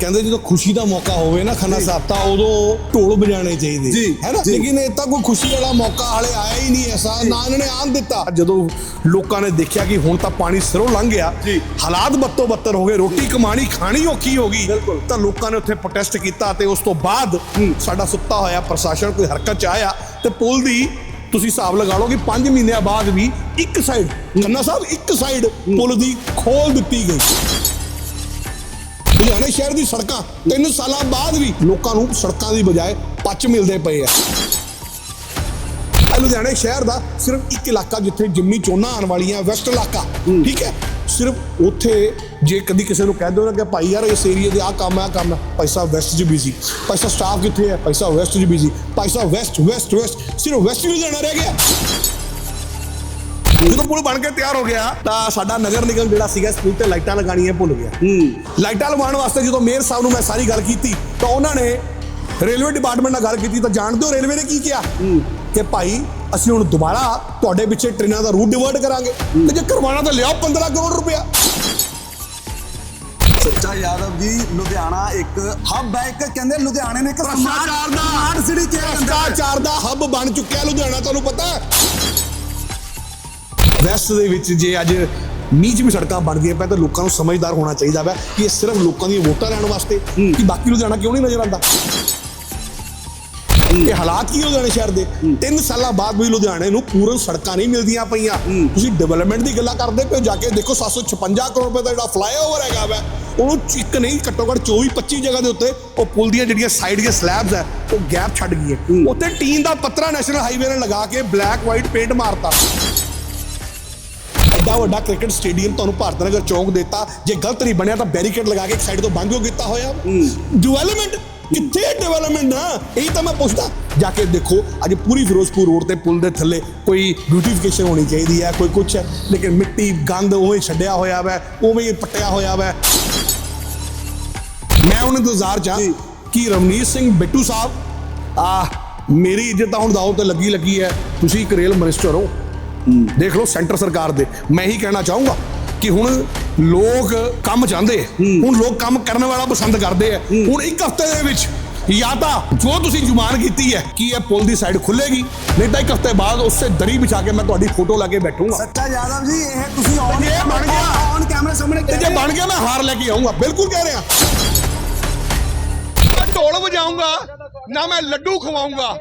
ਕਹਿੰਦੇ ਜਦੋਂ ਖੁਸ਼ੀ ਦਾ ਮੌਕਾ ਹੋਵੇ ਨਾ ਖੰਨਾ ਸਾਹਿਬ ਤਾਂ ਉਦੋਂ ਢੋਲ ਵਜਾਣੇ ਚਾਹੀਦੇ। ਹੈ ਨਾ। ਲੇਕਿਨ ਇਹ ਤਾਂ ਕੋਈ ਖੁਸ਼ੀ ਵਾਲਾ ਮੌਕਾ ਹਾਲੇ ਆਇਆ ਹੀ ਨਹੀਂ ਐਸਾ ਨਾ ਇਹਨਾਂ ਨੇ ਆਨ ਦਿੱਤਾ। ਜਦੋਂ ਲੋਕਾਂ ਨੇ ਦੇਖਿਆ ਕਿ ਹੁਣ ਤਾਂ ਪਾਣੀ ਸਿਰੋਂ ਲੰਘ ਗਿਆ। ਹਾਲਾਤ ਬੱਤੋ ਬੱਤਰ ਹੋ ਗਏ ਰੋਟੀ ਕਮਾਣੀ ਖਾਣੀ ਔਖੀ ਹੋ ਗਈ। ਤਾਂ ਲੋਕਾਂ ਨੇ ਉੱਥੇ ਪ੍ਰੋਟੈਸਟ ਕੀਤਾ ਤੇ ਉਸ ਤੋਂ ਬਾਅਦ ਸਾਡਾ ਸੁੱਤਾ ਹੋਇਆ ਪ੍ਰਸ਼ਾਸਨ ਕੋਈ ਹਰਕਤ ਚ ਆਇਆ ਤੇ ਪੁਲ ਦੀ ਤੁਸੀਂ ਹਿਸਾਬ ਲਗਾ ਲਓ ਕਿ 5 ਮਹੀਨਿਆਂ ਬਾਅਦ ਵੀ ਇੱਕ ਸਾਈਡ ਖੰਨਾ ਸਾਹਿਬ ਇੱਕ ਸਾਈਡ ਪੁਲ ਦੀ ਖੋਲ ਦਿੱਤੀ ਗਈ। ਲੁਧਿਆਣੇ ਸ਼ਹਿਰ ਦੀ ਸੜਕਾਂ 3 ਸਾਲਾਂ ਬਾਅਦ ਵੀ ਲੋਕਾਂ ਨੂੰ ਸੜਕਾਂ ਦੀ ਬਜਾਏ ਪੱਚ ਮਿਲਦੇ ਪਏ ਆ। ਲੁਧਿਆਣੇ ਸ਼ਹਿਰ ਦਾ ਸਿਰਫ ਇੱਕ ਇਲਾਕਾ ਜਿੱਥੇ ਜਿੰਮੀ ਚੋਣਾਂ ਆਉਣ ਵਾਲੀਆਂ ਵੈਸਟ ਇਲਾਕਾ ਠੀਕ ਹੈ? ਸਿਰਫ ਉੱਥੇ ਜੇ ਕਦੀ ਕਿਸੇ ਨੂੰ ਕਹਿ ਦਿਓ ਨਾ ਕਿ ਭਾਈ ਯਾਰ ਇਸ ਏਰੀਆ ਦੇ ਆ ਕੰਮ ਆ ਕੰਮ ਸਾਹਿਬ ਵੈਸਟ 'ਚ ਬਿਜ਼ੀ ਸਾਹਿਬ ਸਟਾਫ ਕਿੱਥੇ ਹੈ? ਸਾਹਿਬ ਵੈਸਟ 'ਚ ਬਿਜ਼ੀ ਸਾਹਿਬ ਵੈਸਟ ਵੈਸਟ ਵੈਸਟ ਸਿਰਫ ਵੈਸਟ ਹੀ ਲੁਧਿਆਣਾ ਰਹਿ ਗਿਆ। ਜਦੋਂ ਪੁਲ ਬਣ ਕੇ ਤਿਆਰ ਹੋ ਗਿਆ ਤਾਂ ਸਾਡਾ ਨਗਰ ਨਿਗਮ ਜਿਹੜਾ ਸੀਗਾ ਇਸ ਪੁਲ ਤੇ ਲਾਈਟਾਂ ਲਗਾਉਣੀਆਂ ਭੁੱਲ ਗਿਆ। ਲਾਈਟਾਂ ਲਗਵਾਉਣ ਵਾਸਤੇ ਜਦੋਂ ਮੇਅਰ ਸਾਹਿਬ ਨੂੰ ਮੈਂ ਸਾਰੀ ਗੱਲ ਕੀਤੀ ਤਾਂ ਉਹਨਾਂ ਨੇ ਰੇਲਵੇ ਡਿਪਾਰਟਮੈਂਟ ਨਾਲ ਗੱਲ ਕੀਤੀ ਤਾਂ ਜਾਣਦੇ ਹੋ ਰੇਲਵੇ ਨੇ ਕੀ ਕਿਹਾ? ਕਿ ਭਾਈ ਅਸੀਂ ਹੁਣ ਦੁਬਾਰਾ ਤੁਹਾਡੇ ਪਿੱਛੇ ਟ੍ਰੇਨਾਂ ਦਾ ਰੂਟ ਡਿਵਰਟ ਕਰਾਂਗੇ। ਤੇ ਜੇ ਕਰਵਾਉਣਾ ਤਾਂ ਲਿਆਓ 15 ਕਰੋੜ ਰੁਪਇਆ। ਸੱਚਾ ਯਾਦਵ ਜੀ ਲੁਧਿਆਣਾ ਇੱਕ ਹੱਬ ਹੈ। ਇੱਕ ਕਹਿੰਦੇ ਲੁਧਿਆਣੇ ਨੇ ਇੱਕ ਭ੍ਰਸ਼ਟਾਚਾਰ ਦਾ। ਸਮਾਰਟ ਸਿਟੀ ਕਿਹਾ ਜਾਂਦਾ ਹੈ। ਭ੍ਰਸ਼ਟਾਚਾਰ ਦਾ ਹੱਬ ਬਣ ਚੁੱਕਿਆ ਲੁਧਿਆਣਾ ਤੁਹਾਨੂੰ ਪਤਾ ਹੈ। ਵੈਸਟ ਦੇ ਵਿੱਚ ਜੇ ਅੱਜ ਮੀਂਹ 'ਚ ਵੀ ਸੜਕਾਂ ਬਣਦੀਆਂ ਪੈ ਤਾਂ ਲੋਕਾਂ ਨੂੰ ਸਮਝਦਾਰ ਹੋਣਾ ਚਾਹੀਦਾ ਵਾ ਕਿ ਇਹ ਸਿਰਫ ਲੋਕਾਂ ਦੀਆਂ ਵੋਟਾਂ ਲੈਣ ਵਾਸਤੇ ਕਿ ਬਾਕੀ ਲੁਧਿਆਣਾ ਕਿਉਂ ਨਹੀਂ ਨਜ਼ਰ ਆਉਂਦਾ? ਇਹ ਹਾਲਾਤ ਕੀ ਲੁਧਿਆਣੇ ਸ਼ਹਿਰ ਦੇ? 3 ਸਾਲਾਂ ਬਾਅਦ ਵੀ ਲੁਧਿਆਣੇ ਨੂੰ ਪੂਰਨ ਸੜਕਾਂ ਨਹੀਂ ਮਿਲਦੀਆਂ ਪਈਆਂ। ਤੁਸੀਂ ਡਿਵੈਲਪਮੈਂਟ ਦੀ ਗੱਲਾਂ ਕਰਦੇ ਪਏ ਜਾ ਕੇ ਦੇਖੋ 756 ਕਰੋੜ ਰੁਪਏ ਦਾ ਜਿਹੜਾ ਫਲਾਈਓਵਰ ਹੈਗਾ ਵੈ, ਉਹਨੂੰ ਇੱਕ ਨਹੀਂ, ਘੱਟੋ ਘੱਟ 24 25 ਜਗ੍ਹਾ ਦੇ ਉੱਤੇ ਉਹ ਪੁਲ ਦੀਆਂ ਜਿਹੜੀਆਂ ਸਾਈਡ ਦੀਆਂ ਸਲੈਬਸ ਹੈ ਉਹ ਗੈਪ ਛੱਡ ਗਈ ਹੈ ਉੱਤੇ ਟੀਨ ਦਾ ਪੱਤਰਾ ਨੈਸ਼ਨਲ ਹਾਈਵੇ ਨੇ ਲਗਾ ਕੇ ਬਲੈਕ ਵਾਈਟ ਪੇਂਟ ਮਾਰਤਾ। ਐਡਾ ਵੱਡਾ ਕ੍ਰਿਕਟ ਸਟੇਡੀਅਮ ਤੁਹਾਨੂੰ ਭਾਰਤ ਨਗਰ ਚੌਂਕ ਦਿੱਤਾ। ਜੇ ਗਲਤ ਨਹੀਂ ਬਣਿਆ ਤਾਂ ਬੈਰੀਕੇਡ ਲਗਾ ਕੇ ਇੱਕ ਸਾਈਡ ਤੋਂ ਬੰਦ ਕਿਉਂ ਕੀਤਾ ਹੋਇਆ? ਡਿਵੈਲਪਮੈਂਟ ਕਿੱਥੇ ਡਿਵੈਲਪਮੈਂਟ ਨਾ ਇਹ ਤਾਂ ਮੈਂ ਪੁੱਛਦਾ। ਜਾ ਕੇ ਦੇਖੋ ਅੱਜ ਪੂਰੀ ਫਿਰੋਜ਼ਪੁਰ ਰੋਡ ਤੇ ਪੁਲ ਦੇ ਥੱਲੇ ਕੋਈ ਬਿਊਟੀਫਿਕੇਸ਼ਨ ਹੋਣੀ ਚਾਹੀਦੀ ਹੈ ਕੋਈ ਕੁਛ ਹੈ। ਲੇਕਿਨ ਮਿੱਟੀ ਗੰਦ ਉਵੇਂ ਛੱਡਿਆ ਹੋਇਆ ਵੈ ਉਵੇਂ ਹੀ ਪੱਟਿਆ ਹੋਇਆ ਵੈ। ਮੈਂ ਉਹਨਾਂ ਇੰਤਜ਼ਾਰ ਚ ਹਾਂ ਕਿ ਰਮਨੀਤ ਸਿੰਘ ਬਿੱਟੂ ਸਾਹਿਬ ਆ ਮੇਰੀ ਇੱਜ਼ਤ ਤਾਂ ਹੁਣ ਦਾਅ ਤੇ ਲੱਗੀ ਲੱਗੀ ਹੈ। ਤੁਸੀਂ ਇੱਕ ਰੇਲ ਮਿਨਿਸਟਰ ਹੋ। ਦੇਖ ਲਓ ਸੈਂਟਰ ਸਰਕਾਰ ਦੇ। ਮੈਂ ਹੀ ਕਹਿਣਾ ਚਾਹੂੰਗਾ ਕਿ ਹੁਣ ਲੋਕ ਕੰਮ ਚਾਹੁੰਦੇ। ਹੁਣ ਲੋਕ ਕੰਮ ਕਰਨ ਵਾਲਾ ਪਸੰਦ ਕਰਦੇ ਆ। ਹੁਣ ਇੱਕ ਹਫ਼ਤੇ ਦੇ ਵਿੱਚ ਜਾਂ ਤਾਂ ਜੋ ਤੁਸੀਂ ਜ਼ੁਬਾਨ ਕੀਤੀ ਹੈ ਕਿ ਇਹ ਪੁਲ ਦੀ ਸਾਈਡ ਖੁੱਲੇਗੀ ਨਹੀਂ ਤਾਂ ਇੱਕ ਹਫ਼ਤੇ ਬਾਅਦ ਉਸੇ ਦਰੀ ਵਿਛਾ ਕੇ ਮੈਂ ਤੁਹਾਡੀ ਫੋਟੋ ਲਾ ਕੇ ਬੈਠੂੰਗਾ। ਸੱਚਾ ਯਾਦਵ ਜੀ ਇਹ ਤੁਸੀਂ ਔਨ ਇਹ ਬਣ ਗਿਆ- ਔਨ ਕੈਮਰੇ ਸਾਹਮਣੇ ਤੇ ਜੇ ਬਣ ਗਿਆ ਮੈਂ ਹਾਰ ਲੈ ਕੇ ਆਉਂਗਾ ਬਿਲਕੁਲ ਕਹਿ ਰਿਹਾ। ਢੋਲ ਵਜਾਊਂਗਾ। ਨਾ ਮੈਂ ਲੱਡੂ ਖਵਾਊਂਗਾ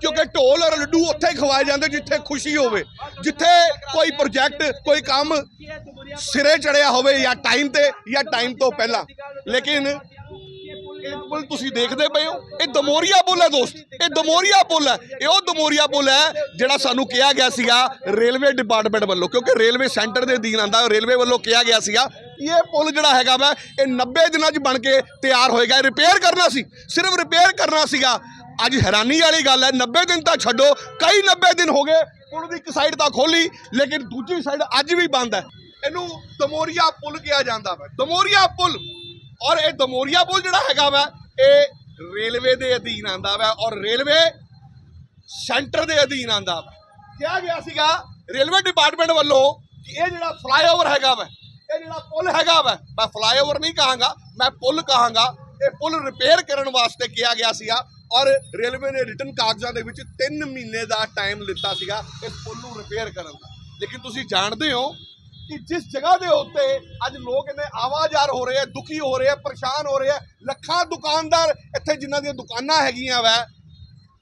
ਕਿਉਂਕਿ ਢੋਲ ਔਰ ਲੱਡੂ ਉੱਥੇ ਖਵਾਏ ਜਾਂਦੇ ਜਿੱਥੇ ਖੁਸ਼ੀ ਹੋਵੇ। ਜਿੱਥੇ ਕੋਈ ਪ੍ਰੋਜੈਕਟ ਕੋਈ ਕੰਮ ਸਿਰੇ ਚੜਿਆ ਹੋਵੇ ਜਾਂ ਟਾਈਮ ਤੇ, ਜਾਂ ਟਾਈਮ ਤੋਂ ਪਹਿਲਾਂ। ਲੇਕਿਨ ਇਹ ਪੁਲ ਤੁਸੀਂ ਦੇਖਦੇ ਪਏ ਹੋ। ਇਹ ਦਮੋਰੀਆ ਪੁਲ ਹੈ ਦੋਸਤ। ਇਹ ਦਮੋਰੀਆ ਪੁਲ ਹੈ। ਇਹ ਉਹ ਦਮੋਰੀਆ ਪੁਲ ਹੈ ਜਿਹੜਾ ਸਾਨੂੰ ਕਿਹਾ ਗਿਆ ਸੀਗਾ ਰੇਲਵੇ ਡਿਪਾਰਟਮੈਂਟ ਵੱਲੋਂ, ਕਿਉਂਕਿ ਰੇਲਵੇ ਸੈਂਟਰ ਦੇ ਅਧੀਨ ਆਂਦਾ, ਰੇਲਵੇ ਵੱਲੋਂ ਕਿਹਾ ਗਿਆ ਸੀਗਾ ਇਹ ਪੁਲ ਜਿਹੜਾ ਹੈਗਾ ਵਾ, ਇਹ 90 ਦਿਨਾਂ 'ਚ ਬਣ ਕੇ ਤਿਆਰ ਹੋਏਗਾ। ਰਿਪੇਅਰ ਕਰਨਾ ਸੀ, ਸਿਰਫ ਰਿਪੇਅਰ ਕਰਨਾ ਸੀਗਾ। ਅੱਜ ਹੈਰਾਨੀ ਵਾਲੀ ਗੱਲ ਹੈ 90 ਦਿਨ ਤਾਂ ਛੱਡੋ, ਕਈ 90 ਦਿਨ ਹੋ ਗਏ, ਪੁਲ ਦੀ ਇੱਕ ਸਾਈਡ ਤਾਂ ਖੋਲੀ ਲੇਕਿਨ ਦੂਜੀ ਸਾਈਡ ਅੱਜ ਵੀ ਬੰਦ ਹੈ। ਇਹਨੂੰ ਦਮੋਰੀਆ ਪੁਲ ਕਿਹਾ ਜਾਂਦਾ ਵਾ। ਦਮੋਰੀਆ ਪੁਲ, ਔਰ ਇਹ ਦਮੋਰੀਆ ਪੁਲ ਜਿਹੜਾ ਹੈਗਾ ਵਾ, ਇਹ ਰੇਲਵੇ ਦੇ ਅਧੀਨ ਆਂਦਾ ਵਾ, ਔਰ ਰੇਲਵੇ ਸੈਂਟਰ ਦੇ ਅਧੀਨ ਆਂਦਾ ਵਾ। ਕਿਹਾ ਗਿਆ ਸੀਗਾ, ਰੇਲਵੇ ਡਿਪਾਰਟਮੈਂਟ ਵੱਲੋਂ ਕਿ ਇਹ ਜਿਹੜਾ ਫਲਾਈਓਵਰ ਹੈਗਾ ਵਾ ਇਹ ਜਿਹੜਾ ਪੁਲ ਹੈਗਾ ਵਾ, ਮੈਂ ਫਲਾਈਓਵਰ ਨਹੀਂ ਕਹਾਂਗਾ, ਮੈਂ ਪੁਲ ਕਹਾਂਗਾ। ਇਹ ਪੁਲ ਰਿਪੇਅਰ ਕਰਨ ਵਾਸਤੇ ਕਿਹਾ ਗਿਆ ਸੀਗਾ ਔਰ ਰੇਲਵੇ ਨੇ ਰਿਟਨ ਕਾਗਜ਼ਾਂ ਦੇ ਵਿੱਚ 3 ਮਹੀਨੇ ਦਾ ਟਾਈਮ ਲਿੱਤਾ ਸੀਗਾ ਇਸ ਪੁਲ ਨੂੰ ਰਿਪੇਅਰ ਕਰਨ ਦਾ। ਲੇਕਿਨ ਤੁਸੀਂ ਜਾਣਦੇ ਹੋ ਕਿ ਜਿਸ ਜਗ੍ਹਾ ਦੇ ਉੱਤੇ ਅੱਜ ਲੋਕ ਇਹਨੇ ਆਵਾਜ਼ਾਰ ਹੋ ਰਹੇ ਆ, ਦੁਖੀ ਹੋ ਰਹੇ ਆ, ਪਰੇਸ਼ਾਨ ਹੋ ਰਹੇ ਆ, ਲੱਖਾਂ ਦੁਕਾਨਦਾਰ ਇੱਥੇ ਜਿਨ੍ਹਾਂ ਦੀਆਂ ਦੁਕਾਨਾਂ ਹੈਗੀਆਂ ਵੈ,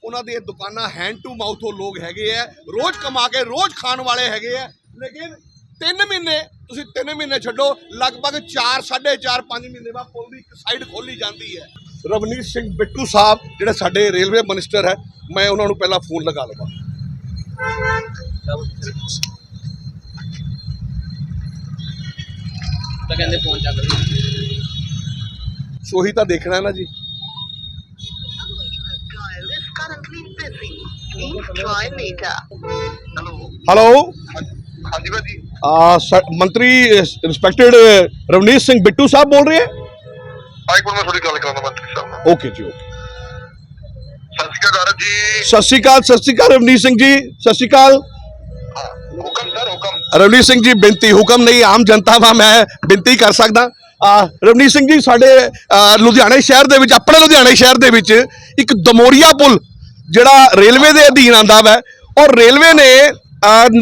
ਉਹਨਾਂ ਦੀਆਂ ਦੁਕਾਨਾਂ ਹੈਂਡ ਟੂ ਮਾਊਥ ਉਹ ਲੋਕ ਹੈਗੇ ਆ, ਰੋਜ਼ ਕਮਾ ਕੇ ਰੋਜ਼ ਖਾਣ ਵਾਲੇ ਹੈਗੇ ਆ, ਲੇਕਿਨ 3 ਮਹੀਨੇ ਤੁਸੀਂ 3 ਮਹੀਨੇ ਛੱਡੋ ਲਗਭਗ 4 4.5 5 ਮਹੀਨੇ ਬਾਅਦ ਪੁਲ ਦੀ ਇੱਕ ਸਾਈਡ ਖੋਲੀ ਜਾਂਦੀ ਹੈ। ਰਵਨੀਤ ਸਿੰਘ ਬਿੱਟੂ ਸਾਹਿਬ ਜਿਹੜੇ ਸਾਡੇ ਰੇਲਵੇ ਮਿਨਿਸਟਰ ਹੈ ਮੈਂ ਉਹਨਾਂ ਨੂੰ ਪਹਿਲਾਂ ਫੋਨ ਲਗਾ ਲਵਾਂ। ਤਾਂ ਕਹਿੰਦੇ ਫੋਨ ਚੱਕ ਰਹੀ ਸੋਹੀ ਤਾਂ ਦੇਖਣਾ ਹੈ ਨਾ ਜੀ. ਹੈਲੋ ਹਾਂਜੀ ਭਾਜੀ। ਆ ਮੰਤਰੀ ਰਿਸਪੈਕਟਡ ਰਵਨੀਤ ਸਿੰਘ ਬਿੱਟੂ ਸਾਹਿਬ ਬੋਲ ਰਹੇ ਹੈ ਆਈ ਕੋਲ ਮੈਂ ਥੋੜੀ ਗੱਲ ਕਰਾਂਗਾ ਮੰਤਰੀ ਸਾਹਿਬ ਨਾਲ। ਓਕੇ ਜੀ ਓਕੇ ਸਤਿ ਸ਼੍ਰੀ ਅਕਾਲ ਜੀ। ਸਤਿ ਸ਼੍ਰੀ ਅਕਾਲ ਸਤਿ ਸ਼੍ਰੀ ਅਕਾਲ ਰਵਨੀਤ ਸਿੰਘ ਜੀ ਸਤਿ ਸ਼੍ਰੀ ਅਕਾਲ। ਹਾਂ, ਹੁਕਮ ਸਰ ਹੁਕਮ। ਰਵਨੀਤ ਸਿੰਘ ਜੀ ਬੇਨਤੀ ਹੁਕਮ ਨਹੀਂ ਆਮ ਜਨਤਾ ਵਾ ਮੈਂ ਬੇਨਤੀ ਕਰ ਸਕਦਾ। ਆ ਰਵਨੀਤ ਸਿੰਘ ਜੀ ਸਾਡੇ ਲੁਧਿਆਣੇ ਸ਼ਹਿਰ ਦੇ ਵਿੱਚ ਆਪਣੇ ਲੁਧਿਆਣੇ ਸ਼ਹਿਰ ਦੇ ਵਿੱਚ ਇੱਕ ਦਮੋਰੀਆ ਪੁਲ ਜਿਹੜਾ ਰੇਲਵੇ ਦੇ ਅਧੀਨ ਆਂਦਾ ਵਾ ਔਰ ਰੇਲਵੇ ਨੇ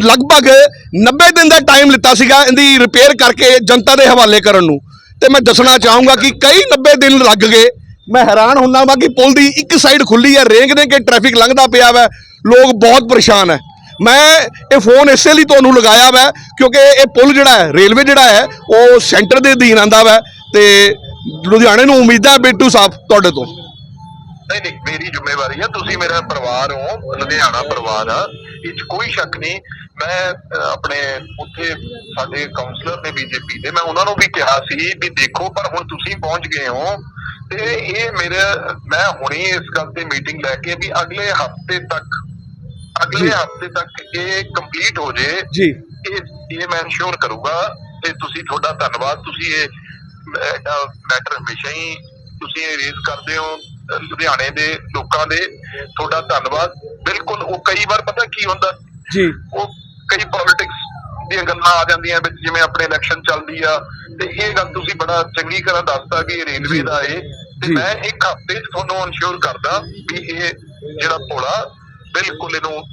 ਲਗਭਗ 90 ਦਿਨ ਦਾ ਟਾਈਮ ਲਿੱਤਾ ਸੀਗਾ ਇਹਦੀ ਰਿਪੇਅਰ ਕਰਕੇ ਜਨਤਾ ਦੇ ਹਵਾਲੇ ਕਰਨ ਨੂੰ। ਤੇ ਮੈਂ ਦੱਸਣਾ ਚਾਹੂੰਗਾ ਕਿ ਕਈ 90 ਦਿਨ ਲੱਗ ਗਏ। ਮੈਂ ਹੈਰਾਨ ਹੁੰਦਾ ਵਾ ਕਿ ਪੁਲ ਦੀ ਇੱਕ ਸਾਈਡ ਖੁੱਲੀ ਹੈ, ਰੇਂਗ ਦੇ ਕੇ ਟ੍ਰੈਫਿਕ ਲੰਘਦਾ ਪਿਆ ਵਾ। ਲੋਕ ਬਹੁਤ ਪਰੇਸ਼ਾਨ ਹੈ। ਮੈਂ ਇਹ ਫੋਨ ਇਸੇ ਲਈ ਤੁਹਾਨੂੰ ਲਗਾਇਆ ਵਾ ਕਿਉਂਕਿ ਇਹ ਪੁਲ ਜਿਹੜਾ ਹੈ ਰੇਲਵੇ ਜਿਹੜਾ ਹੈ, ਉਹ ਸੈਂਟਰ ਦੇ ਅਧੀਨ ਆਂਦਾ ਵਾ। ਤੇ ਲੁਧਿਆਣੇ ਨੂੰ ਉਮੀਦ ਹੈ ਬਿੱਟੂ ਸਾਹਿਬ ਤੁਹਾਡੇ ਤੋਂ। ਨਹੀਂ ਨਹੀਂ ਮੇਰੀ ਜ਼ਿੰਮੇਵਾਰੀ ਹੈ ਤੁਸੀਂ ਮੇਰਾ ਪਰਿਵਾਰ ਹੋ ਲੁਧਿਆਣਾ ਪਰਿਵਾਰ ਆ। ਇਹ 'ਚ ਕੋਈ ਸ਼ੱਕ ਨਹੀਂ। ਮੈਂ ਅਹ, ਆਪਣੇ ਉੱਥੇ ਸਾਡੇ ਕਾਉਂਸਲਰ ਨੇ ਬੀਜੇਪੀ ਦੇ ਮੈਂ ਉਹਨਾਂ ਨੂੰ ਵੀ ਕਿਹਾ ਸੀ ਵੀ ਦੇਖੋ ਪਰ ਹੁਣ ਤੁਸੀਂ ਪਹੁੰਚ ਗਏ ਹੋ ਤੇ ਇਹ ਮੇਰੇ ਮੈਂ ਹੁਣੀ ਇਸ ਗੱਲ ਤੇ ਮੀਟਿੰਗ ਲੈ ਕੇ ਵੀ ਅਗਲੇ ਹਫ਼ਤੇ ਤੱਕ ਅਗਲੇ ਹਫ਼ਤੇ ਤੱਕ ਇਹ ਕੰਪਲੀਟ ਹੋ ਜੇ ਜੀ। ਇਹ ਇਹ ਮੈਂ ਇਨਸ਼ੋਰ ਕਰੂੰਗਾ ਤੇ ਤੁਸੀਂ ਤੁਹਾਡਾ ਧੰਨਵਾਦ। ਤੁਸੀਂ ਇਹ ਮੈਟਰ ਹਮੇਸ਼ਾ ਹੀ ਤੁਸੀਂ ਇਹ ਰੇਜ਼ ਕਰਦੇ ਹੋ। ਲੁਧਿਆਣੇ ਦੇ ਲੋਕਾਂ ਦੇ ਤੁਹਾਡਾ ਧੰਨਵਾਦ। ਬਿਲਕੁਲ ਉਹ ਕਈ ਵਾਰ ਪਤਾ ਕੀ ਹੁੰਦਾ? ਜੀ। ਉਹ ਕਈ ਪੋਲਿਟਿਕਸ ਦੀਆਂ ਗੱਲਾਂ ਆ ਜਾਂਦੀਆਂ ਵਿੱਚ ਜਿਵੇਂ ਆਪਣੇ ਇਲੈਕਸ਼ਨ ਚੱਲਦੀ ਆ। ਤੇ ਇਹ ਗੱਲ ਤੁਸੀਂ ਬੜਾ ਚੰਗੀ ਤਰ੍ਹਾਂ ਦੱਸਤਾ ਵੀ ਇਹ ਰੇਲਵੇ ਦਾ ਏ। ਤੇ। ਮੈਂ ਇੱਕ ਹਫ਼ਤੇ 'ਚ ਤੁਹਾਨੂੰ ਇਨਸ਼ੋਰ ਕਰਦਾ ਵੀ ਇਹ ਜਿਹੜਾ ਪੁਲਾ ਬਿਲਕੁਲ ਇਹਨੂੰ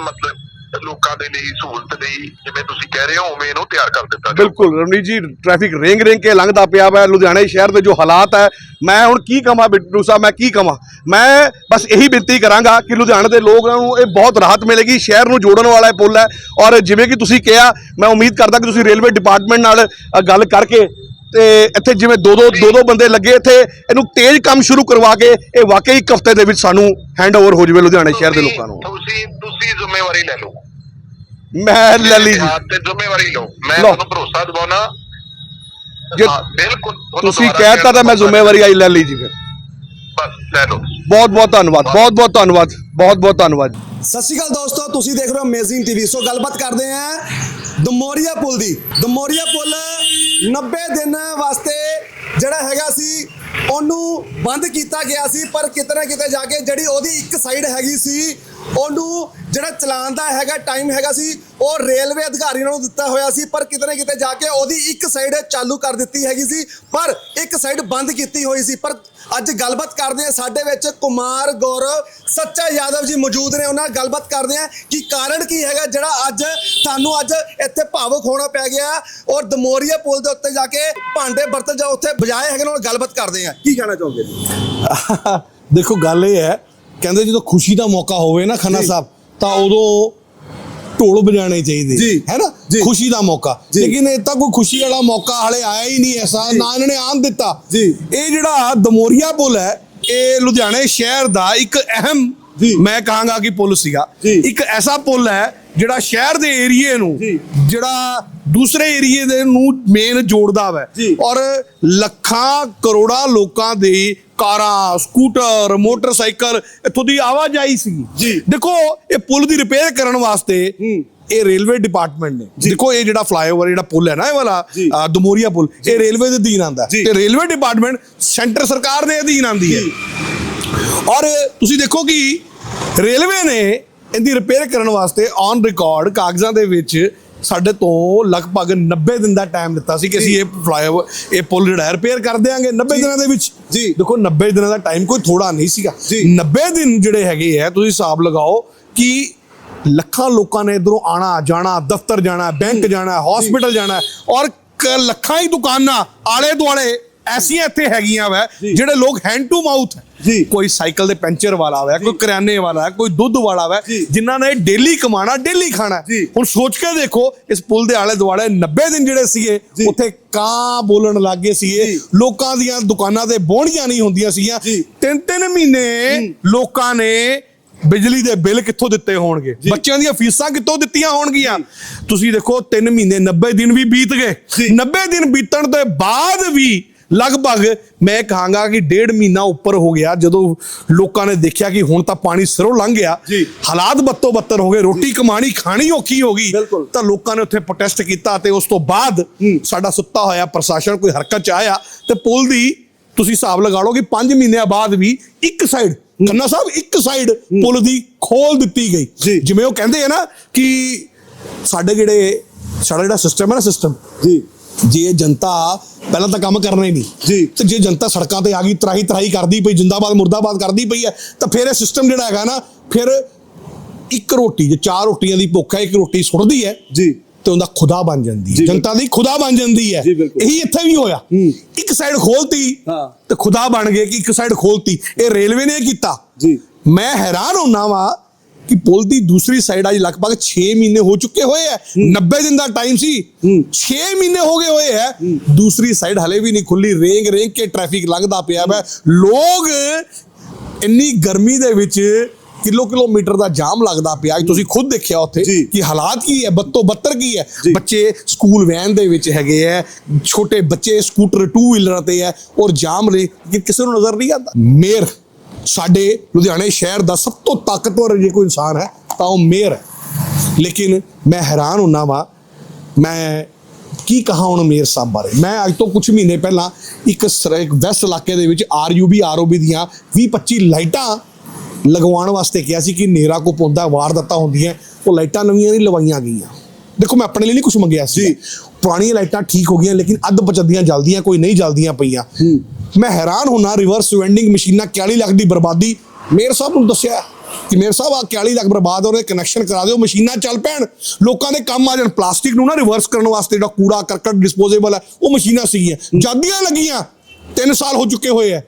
ਮਤਲਬ ਲੋਕਾਂ ਦੇ ਲਈ ਸਹੂਲਤ ਲਈ ਜਿਵੇਂ ਤੁਸੀਂ ਕਹਿ ਰਹੇ ਹੋ ਉਵੇਂ ਇਹਨੂੰ ਤਿਆਰ ਕਰ ਦਿੱਤਾ ਜਾਊ। ਬਿਲਕੁਲ ਰਮਨੀਤ ਜੀ ਟ੍ਰੈਫਿਕ ਰੇਂਗ ਰੇਂਗ ਕੇ ਲੰਘਦਾ ਪਿਆ ਵਾ ਲੁਧਿਆਣੇ ਸ਼ਹਿਰ ਦੇ ਜੋ ਹਾਲਾਤ ਹੈ ਮੈਂ ਹੁਣ ਕੀ ਕਵਾਂ ਬਿੱਟੂ ਸਾਹਿਬ ਮੈਂ ਕੀ ਕਵਾਂ ਮੈਂ ਬਸ ਇਹੀ ਬੇਨਤੀ ਕਰਾਂਗਾ ਕਿ ਲੁਧਿਆਣੇ ਦੇ ਲੋਕਾਂ ਨੂੰ ਇਹ ਬਹੁਤ ਰਾਹਤ ਮਿਲੇਗੀ ਸ਼ਹਿਰ ਨੂੰ ਜੋੜਨ ਵਾਲਾ ਇਹ ਪੁਲ ਹੈ ਔਰ ਜਿਵੇਂ ਕਿ ਤੁਸੀਂ ਕਿਹਾ ਮੈਂ ਉਮੀਦ ਕਰਦਾ ਕਿ ਤੁਸੀਂ ਰੇਲਵੇ ਡਿਪਾਰਟਮੈਂਟ ਨਾਲ ਅ, ਗੱਲ ਕਰਕੇ ਤੇ ਇੱਥੇ ਜਿਵੇਂ ਦੋ ਦੋ ਦੋ ਦੋ ਬੰਦੇ ਲੱਗੇ ਇੱਥੇ ਇਹਨੂੰ ਤੇਜ਼ ਕੰਮ ਸ਼ੁਰੂ ਕਰਵਾ ਕੇ ਇਹ ਵਾਕਈ ਇੱਕ ਹਫ਼ਤੇ ਦੇ ਵਿੱਚ ਸਾਨੂੰ ਹੈਂਡਓਵਰ ਹੋ ਜਾਵੇ ਲੁਧਿਆਣੇ ਸ਼ਹਿਰ ਦੇ ਲੋਕਾਂ ਨੂੰ। ਤੁਸੀਂ ਤੁਸੀਂ ਜ਼ਿੰਮੇਵਾਰੀ ਲੈ ਲਓ। ਮੈਂ ਲੈ ਲਈ ਜੀ। ਤੇ ਜ਼ਿੰਮੇਵਾਰੀ ਲਓ। ਮੈਂ। ਤੁਹਾਨੂੰ ਭਰੋਸਾ ਦਿਵਾਉਣਾ। ਜੇ ਬਿਲਕੁਲ ਤੁਸੀਂ ਕਹਿਤਾ ਤਾਂ ਮੈਂ ਜ਼ਿੰਮੇਵਾਰੀ ਆਈ ਲੈ ਲਈ ਜੀ ਫਿਰ। ਬਸ ਲੈ ਲਓ। ਬਹੁਤ ਬਹੁਤ ਧੰਨਵਾਦ ਬਹੁਤ ਬਹੁਤ ਧੰਨਵਾਦ ਬਹੁਤ ਬਹੁਤ ਧੰਨਵਾਦ ਸਤਿ ਸ਼੍ਰੀ ਅਕਾਲ ਦੋਸਤੋ, ਤੁਸੀਂ ਦੇਖ ਰਹੇ ਹੋ ਅਮੇਜ਼ਿੰਗ ਟੀਵੀ ਸੋ ਗੱਲਬਾਤ ਕਰਦੇ ਆਂ ਦਮੋਰੀਆ ਪੁਲ ਦੀ। ਦਮੋਰੀਆ ਪੁਲ 90 ਦਿਨ ਵਾਸਤੇ ਜਿਹੜਾ ਹੈਗਾ ਸੀ, ਉਹਨੂੰ ਬੰਦ ਕੀਤਾ ਗਿਆ ਸੀ, ਪਰ ਕਿਤੇ ਨਾ ਕਿਤੇ ਜਾ ਕੇ ਜਿਹੜੀ ਉਹਦੀ ਇੱਕ ਸਾਈਡ ਹੈਗੀ ਸੀ ਉਹਨੂੰ ਜਿਹੜਾ ਚਲਾਉਣ ਦਾ ਹੈਗਾ ਟਾਈਮ ਹੈਗਾ ਸੀ, ਉਹ ਰੇਲਵੇ ਅਧਿਕਾਰੀਆਂ ਨੂੰ ਦਿੱਤਾ ਹੋਇਆ ਸੀ, ਪਰ ਕਿਤੇ ਨਾ ਕਿਤੇ ਜਾ ਕੇ ਉਹਦੀ ਇੱਕ ਸਾਈਡ ਚਾਲੂ ਕਰ ਦਿੱਤੀ ਹੈਗੀ ਸੀ, ਪਰ ਇੱਕ ਸਾਈਡ ਬੰਦ ਕੀਤੀ ਹੋਈ ਸੀ। ਪਰ ਅੱਜ ਗੱਲਬਾਤ ਕਰਦੇ ਆ ਸਾਡੇ ਵਿੱਚ ਕੁਮਾਰ ਗੌਰਵ ਸੱਚਾ ਯਾਦਵ ਜੀ ਮੌਜੂਦ ਨੇ, ਉਹਨਾਂ ਨਾਲ ਗੱਲਬਾਤ ਕਰਦੇ ਆ ਕਿ ਕਾਰਨ ਕੀ ਹੈਗਾ, ਜਿਹੜਾ ਅੱਜ ਤੁਹਾਨੂੰ ਅੱਜ ਇੱਥੇ ਭਾਵੁਕ ਹੋਣਾ ਪੈ ਗਿਆ ਔਰ ਦਮੋਰੀਆ ਪੁਲ ਦੇ ਉੱਤੇ ਜਾ ਕੇ ਭਾਂਡੇ ਬਰਤਨ ਜਾਂ ਉੱਥੇ ਬਜਾਏ ਹੈਗੇ ਨੇ, ਉਹਨਾਂ ਨਾਲ ਗੱਲਬਾਤ ਕਰਦੇ ਆ ਕੀ ਕਹਿਣਾ ਚਾਹੋਗੇ? ਦੇਖੋ, ਗੱਲ ਇਹ ਹੈ ਕਹਿੰਦੇ ਜਦੋਂ ਖੁਸ਼ੀ ਦਾ ਮੌਕਾ ਹੋਵੇ ਨਾ ਖੰਨਾ। ਸਾਹਿਬ ਤਾਂ ਉਦੋਂ ਢੋਲ ਵਜਾਣੇ ਚਾਹੀਦੇ। ਹੈ ਨਾ। ਖੁਸ਼ੀ ਦਾ ਮੌਕਾ। ਲੇਕਿਨ ਇਹ ਤਾਂ ਕੋਈ ਖੁਸ਼ੀ ਵਾਲਾ ਮੌਕਾ ਹਲੇ ਆਇਆ ਹੀ ਨਹੀਂ ਐਸਾ ਨਾ ਇਹਨਾਂ ਨੇ ਆਨ ਦਿੱਤਾ। ਇਹ ਜਿਹੜਾ ਦਮੋਰੀਆ ਪੁਲ ਹੈ ਇਹ ਲੁਧਿਆਣੇ ਸ਼ਹਿਰ ਦਾ ਇੱਕ ਅਹਿਮ। ਮੈਂ ਕਹਾਂਗਾ ਕਿ ਪੁਲ ਸੀਗਾ। ਇੱਕ ਐਸਾ ਪੁਲ ਹੈ ਜਿਹੜਾ ਸ਼ਹਿਰ ਦੇ ਏਰੀਏ ਨੂੰ। ਜਿਹੜਾ ਦੂਸਰੇ ਏਰੀਏ ਦੇ ਨੂੰ ਮੇਨ ਜੋੜਦਾ ਵੈ ਜੀ। ਔਰ ਲੱਖਾਂ ਕਰੋੜਾਂ ਲੋਕਾਂ ਦੀ ਕਾਰਾਂ ਸਕੂਟਰ ਮੋਟਰਸਾਈਕਲ ਇੱਥੋਂ ਦੀ ਆਵਾਜਾਈ ਸੀ। ਜੀ। ਦੇਖੋ ਇਹ ਪੁਲ ਦੀ ਰਿਪੇਅਰ ਕਰਨ ਵਾਸਤੇ ਇਹ ਰੇਲਵੇ ਡਿਪਾਰਟਮੈਂਟ ਨੇ। ਦੇਖੋ ਇਹ ਜਿਹੜਾ ਫਲਾਈਓਵਰ ਜਿਹੜਾ ਪੁਲ ਹੈ ਨਾ ਇਹ ਵਾਲਾ ਦਮੋਰੀਆ ਪੁਲ ਇਹ ਰੇਲਵੇ ਦੇ ਅਧੀਨ ਆਂਦਾ। ਤੇ ਰੇਲਵੇ ਡਿਪਾਰਟਮੈਂਟ ਸੈਂਟਰ ਸਰਕਾਰ ਦੇ ਅਧੀਨ ਆਂਦੀ ਹੈ। ਔਰ ਤੁਸੀਂ ਦੇਖੋ ਕਿ ਰੇਲਵੇ ਨੇ ਇਹਦੀ ਰਿਪੇਅਰ ਕਰਨ ਵਾਸਤੇ ਔਨ ਰਿਕਾਰਡ ਕਾਗਜ਼ਾਂ ਦੇ ਵਿੱਚ ਸਾਡੇ ਤੋਂ ਲਗਭਗ 90 ਦਿਨ ਦਾ ਟਾਈਮ ਦਿੱਤਾ ਸੀ ਕਿ ਅਸੀਂ ਇਹ ਫਲਾਈਓਵਰ ਇਹ ਪੁਲ ਜਿਹੜਾ ਰਿਪੇਅਰ ਕਰ ਦੇਾਂਗੇ 90 ਦਿਨਾਂ ਦੇ ਵਿੱਚ। ਜੀ। ਦੇਖੋ 90 ਦਿਨਾਂ ਦਾ ਟਾਈਮ ਕੋਈ ਥੋੜਾ ਨਹੀਂ ਸੀਗਾ। ਜੀ। 90 ਦਿਨ ਜਿਹੜੇ ਹੈਗੇ ਆ ਤੁਸੀਂ ਹਿਸਾਬ ਲਗਾਓ ਕਿ ਲੱਖਾਂ ਲੋਕਾਂ ਨੇ ਇਧਰੋਂ ਆਣਾ ਜਾਣਾ ਦਫ਼ਤਰ ਜਾਣਾ ਬੈਂਕ ਜਾਣਾ ਹਸਪੀਟਲ ਜਾਣਾ ਔਰ ਲੱਖਾਂ ਹੀ ਦੁਕਾਨਾਂ ਆਲੇ ਦੁਆਲੇ ਐਸੀਆਂ ਇੱਥੇ ਹੈਗੀਆਂ ਵੈ ਜਿਹੜੇ ਲੋਕ ਹੈਂਡ ਟੂ ਮਾਊਥ ਜੀ। ਕੋਈ ਸਾਈਕਲ ਦੇ ਪੈਂਚਰ ਵਾਲਾ ਵੈ ਕੋਈ ਕਰਿਆਨੇ ਵਾਲਾ ਕੋਈ ਦੁੱਧ ਵਾਲਾ ਵੈ। ਜਿਨ੍ਹਾਂ ਨੇ ਡੇਲੀ ਕਮਾਣਾ ਡੇਲੀ ਖਾਣਾ। ਹੁਣ ਸੋਚ ਕੇ ਦੇਖੋ ਇਸ ਪੁਲ ਦੇ ਆਲੇ ਦੁਆਲੇ 90 ਦਿਨ ਜਿਹੜੇ ਸੀਗੇ। ਉੱਥੇ ਕਾਂ ਬੋਲਣ ਲੱਗੇ ਸੀਗੇ। ਲੋਕਾਂ ਦੀਆਂ ਦੁਕਾਨਾਂ ਤੇ ਬੋਣੀਆਂ ਨਹੀਂ ਹੁੰਦੀਆਂ ਸੀਗੀਆਂ। ਤਿੰਨ ਤਿੰਨ ਮਹੀਨੇ ਲੋਕਾਂ ਨੇ ਬਿਜਲੀ ਦੇ ਬਿੱਲ ਕਿੱਥੋਂ ਦਿੱਤੇ ਹੋਣਗੇ ਬੱਚਿਆਂ ਦੀਆਂ ਫੀਸਾਂ ਕਿੱਥੋਂ ਦਿੱਤੀਆਂ ਹੋਣਗੀਆਂ ਤੁਸੀਂ ਦੇਖੋ 3 ਮਹੀਨੇ 90 ਦਿਨ ਵੀ ਬੀਤ ਗਏ ਜੀ। 90 ਦਿਨ ਬੀਤਣ ਦੇ ਬਾਅਦ ਵੀ ਲਗਭਗ ਮੈਂ ਕਹਾਂਗਾ ਕਿ ਡੇਢ ਮਹੀਨਾ ਉੱਪਰ ਹੋ ਗਿਆ ਜਦੋਂ ਲੋਕਾਂ ਨੇ ਦੇਖਿਆ ਕਿ ਹੁਣ ਤਾਂ ਪਾਣੀ ਸਿਰੋਂ ਲੰਘ ਗਿਆ। ਹਾਲਾਤ ਬੱਤੋ ਬੱਤਰ ਹੋ ਗਏ ਰੋਟੀ ਕਮਾਣੀ ਖਾਣੀ ਔਖੀ ਹੋ ਗਈ। ਤਾਂ ਲੋਕਾਂ ਨੇ ਉੱਥੇ ਪ੍ਰੋਟੈਸਟ ਕੀਤਾ ਤੇ ਉਸ ਤੋਂ ਬਾਅਦ ਸਾਡਾ ਸੁੱਤਾ ਹੋਇਆ ਪ੍ਰਸ਼ਾਸਨ ਕੋਈ ਹਰਕਤ ਚ ਆਇਆ ਤੇ ਪੁਲ ਦੀ ਤੁਸੀਂ ਹਿਸਾਬ ਲਗਾ ਲਓ ਕਿ 5 ਮਹੀਨਿਆਂ ਬਾਅਦ ਵੀ ਇੱਕ ਸਾਈਡ ਖੰਨਾ ਸਾਹਿਬ ਇੱਕ ਸਾਈਡ ਪੁਲ ਦੀ ਖੋਲ ਦਿੱਤੀ ਗਈ। ਜਿਵੇਂ ਉਹ ਕਹਿੰਦੇ ਆ ਨਾ ਕਿ ਸਾਡੇ ਜਿਹੜੇ ਸਾਡਾ ਜਿਹੜਾ ਸਿਸਟਮ ਹੈ ਨਾ ਸਿਸਟਮ ਜੀ। ਜੇ ਜਨਤਾ ਪਹਿਲਾਂ ਤਾਂ ਕੰਮ ਕਰਨਾ ਹੀ ਨਹੀਂ ਜੀ। ਤੇ ਜੇ ਜਨਤਾ ਸੜਕਾਂ ਤੇ ਆ ਗਈ ਤਰਾਹੀ ਤਰਾਹੀ ਕਰਦੀ ਪਈ ਜਿੰਦਾਬਾਦ ਮੁਰਦਾਬਾਦ ਕਰਦੀ ਪਈ ਹੈ ਤਾਂ ਫਿਰ ਇਹ ਸਿਸਟਮ ਜਿਹੜਾ ਹੈਗਾ ਨਾ ਫਿਰ ਇੱਕ ਰੋਟੀ ਜੇ ਚਾਰ ਰੋਟੀਆਂ ਦੀ ਭੁੱਖ ਹੈ ਇੱਕ ਰੋਟੀ ਸੁੱਟਦੀ ਹੈ ਜੀ ਤੇ ਉਹਦਾ ਖੁਦਾ ਬਣ ਜਾਂਦੀ ਹੈ ਜਨਤਾ ਦੀ ਖੁਦਾ ਬਣ ਜਾਂਦੀ ਹੈ। ਇਹੀ ਇੱਥੇ ਵੀ ਹੋਇਆ। ਇੱਕ ਸਾਈਡ ਖੋਲਤੀ ਹਾਂ। ਤੇ ਖੁਦਾ ਬਣ ਗਏ ਕਿ ਇੱਕ ਸਾਈਡ ਖੋਲਤੀ ਇਹ ਰੇਲਵੇ ਨੇ ਕੀਤਾ ਜੀ ਮੈਂ ਹੈਰਾਨ ਹੁੰਨਾ ਵਾਂ ਕਿ ਪੁਲ ਦੀ ਦੂਸਰੀ ਸਾਈਡ ਅੱਜ ਲਗਭਗ 6 ਮਹੀਨੇ ਹੋ ਚੁੱਕੇ ਹੋਏ ਐ 90 ਦਿਨ ਦਾ ਟਾਈਮ ਸੀ। 6 ਮਹੀਨੇ ਹੋ ਗਏ ਹੋਏ ਐ ਦੂਸਰੀ ਸਾਈਡ ਹਲੇ ਵੀ ਨਹੀਂ ਖੁੱਲੀ ਰੇਂਗ ਰੇਂਗ ਕੇ ਟ੍ਰੈਫਿਕ ਲੰਘਦਾ ਪਿਆ ਵੈ। ਲੋਕ ਇੰਨੀ ਗਰਮੀ ਦੇ ਵਿੱਚ ਕਿਲੋ ਕਿਲੋਮੀਟਰ ਦਾ ਜਾਮ ਲੱਗਦਾ ਪਿਆ। ਤੁਸੀਂ ਖੁਦ ਦੇਖਿਆ ਉੱਥੇ। ਕਿ ਹਾਲਾਤ ਕੀ ਹੈ? ਬੱਤੋ ਬੱਤਰ ਕੀ ਹੈ। ਬੱਚੇ ਸਕੂਲ ਵੈਨ ਦੇ ਵਿੱਚ ਹੈਗੇ ਐ ਛੋਟੇ ਬੱਚੇ ਸਕੂਟਰ ਟੂ ਵੀਲਰ ਤੇ ਐ ਔਰ ਜਾਮ ਰੇ ਕਿ ਕਿਸੇ ਨੂੰ ਨਜ਼ਰ ਨਹੀਂ ਆਉਂਦਾ। ਮੇਅਰ ਸਾਡੇ ਲੁਧਿਆਣੇ ਸ਼ਹਿਰ ਦਾ ਸਭ ਤੋਂ ਤਾਕਤਵਰ ਜੇ ਕੋਈ ਇਨਸਾਨ ਹੈ ਤਾਂ ਉਹ ਮੇਅਰ ਹੈ। ਲੇਕਿਨ ਮੈਂ ਹੈਰਾਨ ਹੁੰਨਾ ਵਾਂ ਮੈਂ ਕੀ ਕਹਾ ਹੁਣ ਮੇਅਰ ਸਾਹਿਬ ਬਾਰੇ? ਮੈਂ ਅੱਜ ਤੋਂ ਕੁਝ ਮਹੀਨੇ ਪਹਿਲਾਂ ਇੱਕ ਵੈਸਟ ਇਲਾਕੇ ਦੇ ਵਿੱਚ ਆਰਯੂਬੀ ਆਰਓਬੀ ਦੀਆਂ 20 25 ਲਾਈਟਾਂ ਲਗਵਾਉਣ ਵਾਸਤੇ ਕਿਹਾ ਸੀ ਕਿ ਨੇਰਾ ਕੋ ਪੌਂਦਾ ਵਾਰਦਾਤਾਂ ਹੁੰਦੀਆਂ ਉਹ ਲਾਈਟਾਂ ਨਵੀਆਂ ਨਹੀਂ ਲਵਾਈਆਂ ਗਈਆਂ। ਦੇਖੋ ਮੈਂ ਆਪਣੇ ਲਈ ਨਹੀਂ ਕੁਝ ਮੰਗਿਆ ਸੀ। ਪੁਰਾਣੀਆਂ ਲਾਈਟਾਂ ਠੀਕ ਹੋ ਗਈਆਂ ਲੇਕਿਨ ਅੱਧ ਬਚਦੀਆਂ ਜਲਦੀਆਂ ਕੋਈ ਨਹੀਂ ਜਲਦੀਆਂ ਪਈਆਂ। ਮੈਂ ਹੈਰਾਨ ਹੁਣਾ ਰਿਵਰਸ ਵੈਂਡਿੰਗ ਮਸ਼ੀਨਾਂ 41 ਲੱਖ ਦੀ ਬਰਬਾਦੀ। ਮੇਅਰ ਸਾਹਿਬ ਨੂੰ ਦੱਸਿਆ ਕਿ ਮੇਅਰ ਸਾਹਿਬ ਆ 41 ਲੱਖ ਬਰਬਾਦ ਹੋ ਰਹੇ ਕਨੈਕਸ਼ਨ ਕਰਾ ਦਿਓ ਮਸ਼ੀਨਾਂ ਚੱਲ ਪੈਣ। ਲੋਕਾਂ ਦੇ ਕੰਮ ਆ ਜਾਣ। ਪਲਾਸਟਿਕ ਨੂੰ ਨਾ ਰਿਵਰਸ ਕਰਨ ਵਾਸਤੇ ਜਿਹੜਾ ਕੂੜਾ ਕਰਕਟ ਡਿਸਪੋਜ਼ੇਬਲ ਹੈ ਉਹ ਮਸ਼ੀਨਾਂ ਸੀਗੀਆਂ। ਜਾਂਦੀਆਂ ਲੱਗੀਆਂ 3 ਸਾਲ ਹੋ ਚੁੱਕੇ ਹੋਏ ਆ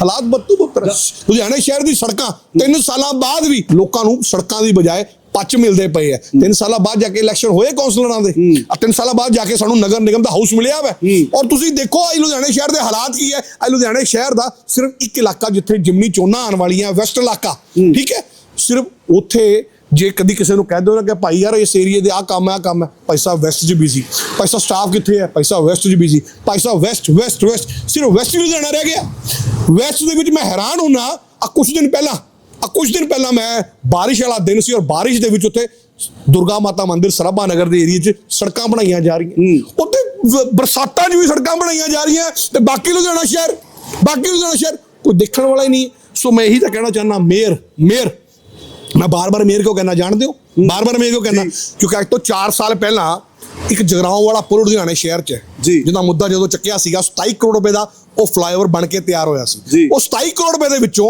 ਹਾਲਾਤ ਬੱਤੂ ਬੱਤਰ ਲੁਧਿਆਣੇ ਸ਼ਹਿਰ ਦੀ ਸੜਕਾਂ 3 ਸਾਲਾਂ ਬਾਅਦ ਵੀ ਲੋਕਾਂ ਨੂੰ ਸੜਕਾਂ ਦੀ ਬਜਾਏ ਪੱਚ ਮਿਲਦੇ ਪਏ ਆ। 3 ਸਾਲਾਂ ਬਾਅਦ ਜਾ ਕੇ ਇਲੈਕਸ਼ਨ ਹੋਏ ਕੌਂਸਲਰਾਂ ਦੇ। ਆ 3 ਸਾਲਾਂ ਬਾਅਦ ਜਾ ਕੇ ਸਾਨੂੰ ਨਗਰ ਨਿਗਮ ਦਾ ਹਾਊਸ ਮਿਲਿਆ ਵਾ। ਔਰ ਤੁਸੀਂ ਦੇਖੋ ਅੱਜ ਲੁਧਿਆਣੇ ਸ਼ਹਿਰ ਦੇ ਹਾਲਾਤ ਕੀ ਹੈ? ਅੱਜ ਲੁਧਿਆਣੇ ਸ਼ਹਿਰ ਦਾ ਸਿਰਫ ਇੱਕ ਇਲਾਕਾ ਜਿੱਥੇ ਜਿਮਨੀ ਚੋਣਾਂ ਆਉਣ ਵਾਲੀਆਂ ਵੈਸਟ ਇਲਾਕਾ। ਠੀਕ ਹੈ? ਸਿਰਫ ਉੱਥੇ ਜੇ ਕਦੀ ਕਿਸੇ ਨੂੰ ਕਹਿ ਦੋ ਨਾ ਕਿ ਭਾਈ ਯਾਰ ਇਸ ਏਰੀਏ ਦੇ ਆ ਕੰਮ ਆ ਕੰਮ ਹੈ ਭਾਈ ਸਾਹਿਬ ਵੈਸਟ 'ਚ ਬਿਜ਼ੀ ਭਾਈ ਸਾਹਿਬ ਸਟਾਫ ਕਿੱਥੇ ਹੈ? ਭਾਈ ਸਾਹਿਬ ਵੈਸਟ 'ਚ ਬਿਜ਼ੀ ਭਾਈ ਸਾਹਿਬ ਵੈਸਟ ਵੈਸਟ ਵੈਸਟ ਸਿਰਫ ਵੈਸਟ ਹੀ ਲੁਧਿਆਣਾ ਰਹਿ ਗਿਆ। ਵੈਸਟ ਦੇ ਵਿੱਚ ਮੈਂ ਹੈਰਾਨ ਹੁੰਨਾ ਆ ਕੁਝ ਦਿਨ ਪਹਿਲਾਂ ਆ ਕੁਝ ਦਿਨ ਪਹਿਲਾਂ ਮੈਂ ਬਾਰਿਸ਼ ਵਾਲਾ ਦਿਨ ਸੀ ਔਰ ਬਾਰਿਸ਼ ਦੇ ਵਿੱਚ ਉੱਥੇ ਦੁਰਗਾ ਮਾਤਾ ਮੰਦਿਰ ਸਰਾਭਾ ਨਗਰ ਦੇ ਏਰੀਏ 'ਚ ਸੜਕਾਂ ਬਣਾਈਆਂ ਜਾ ਰਹੀਆਂ। ਉੱਥੇ ਬਰਸਾਤਾਂ 'ਚ ਵੀ ਸੜਕਾਂ ਬਣਾਈਆਂ ਜਾ ਰਹੀਆਂ ਤੇ ਬਾਕੀ ਲੁਧਿਆਣਾ ਸ਼ਹਿਰ ਬਾਕੀ ਲੁਧਿਆਣਾ ਸ਼ਹਿਰ ਕੋਈ ਦੇਖਣ ਵਾਲਾ ਹੀ ਨਹੀਂ। ਸੋ ਮੈਂ ਇਹੀ ਤਾਂ ਕਹਿਣਾ ਚਾਹੁੰਦਾ ਮੇਅਰ ਮੇਅਰ ਮੈਂ ਬਾਰ-ਬਾਰ ਮੇਅਰ ਕਿਉਂ ਕਹਿਣਾ ਜਾਣਦੇ ਹੋ। ਬਾਰ-ਬਾਰ ਮੇਅਰ ਕਿਉਂ ਕਹਿਣਾ ਕਿਉਂਕਿ ਅੱਜ ਤੋਂ 4 ਸਾਲ ਪਹਿਲਾਂ ਇੱਕ ਜਗਰਾਉਂ ਵਾਲਾ ਪੁਲ ਲੁਧਿਆਣੇ ਸ਼ਹਿਰ 'ਚ ਜੀ। ਜਿਹਦਾ ਮੁੱਦਾ ਜਦੋਂ ਚੱਕਿਆ ਸੀਗਾ 27 ਕਰੋੜ ਰੁਪਏ ਦਾ ਉਹ ਫਲਾਈਓਵਰ ਬਣ ਕੇ ਤਿਆਰ ਹੋਇਆ ਸੀ। ਉਹ 27 ਕਰੋੜ ਰੁਪਏ ਦੇ ਵਿੱਚੋਂ